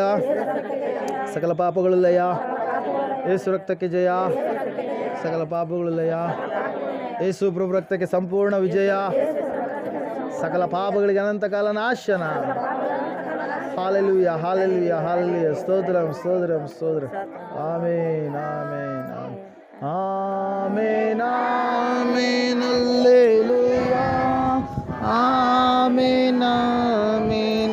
ಸಕಲ ಪಾಪಗಳು ಲಯ ಯೇಸು ರಕ್ತಕ್ಕೆ ಜಯ. ಸಕಲ ಪಾಪಗಳು ಲಯ ಯೇಸು ಪ್ರಭು ರಕ್ತಕ್ಕೆ ಸಂಪೂರ್ಣ ವಿಜಯ. ಸಕಲ ಪಾಪಗಳಿಗೆ ಅನಂತ ಕಾಲ ನಾಶನ. ಹಾಲೆಲುಯ ಹಾಲೆಲುಯ ಹಾಲೆಲುಯ ಸ್ತೋತ್ರಂ ಸ್ತೋತ್ರಂ ಸ್ತೋತ್ರ ಆಮೇನ್ ಆಮೇನ್ ಆಮೇನ್ ಆಮೇನ್ ಅಲ್ಲೇಲುಯ ಆಮೇನ್ ಆಮೇನ್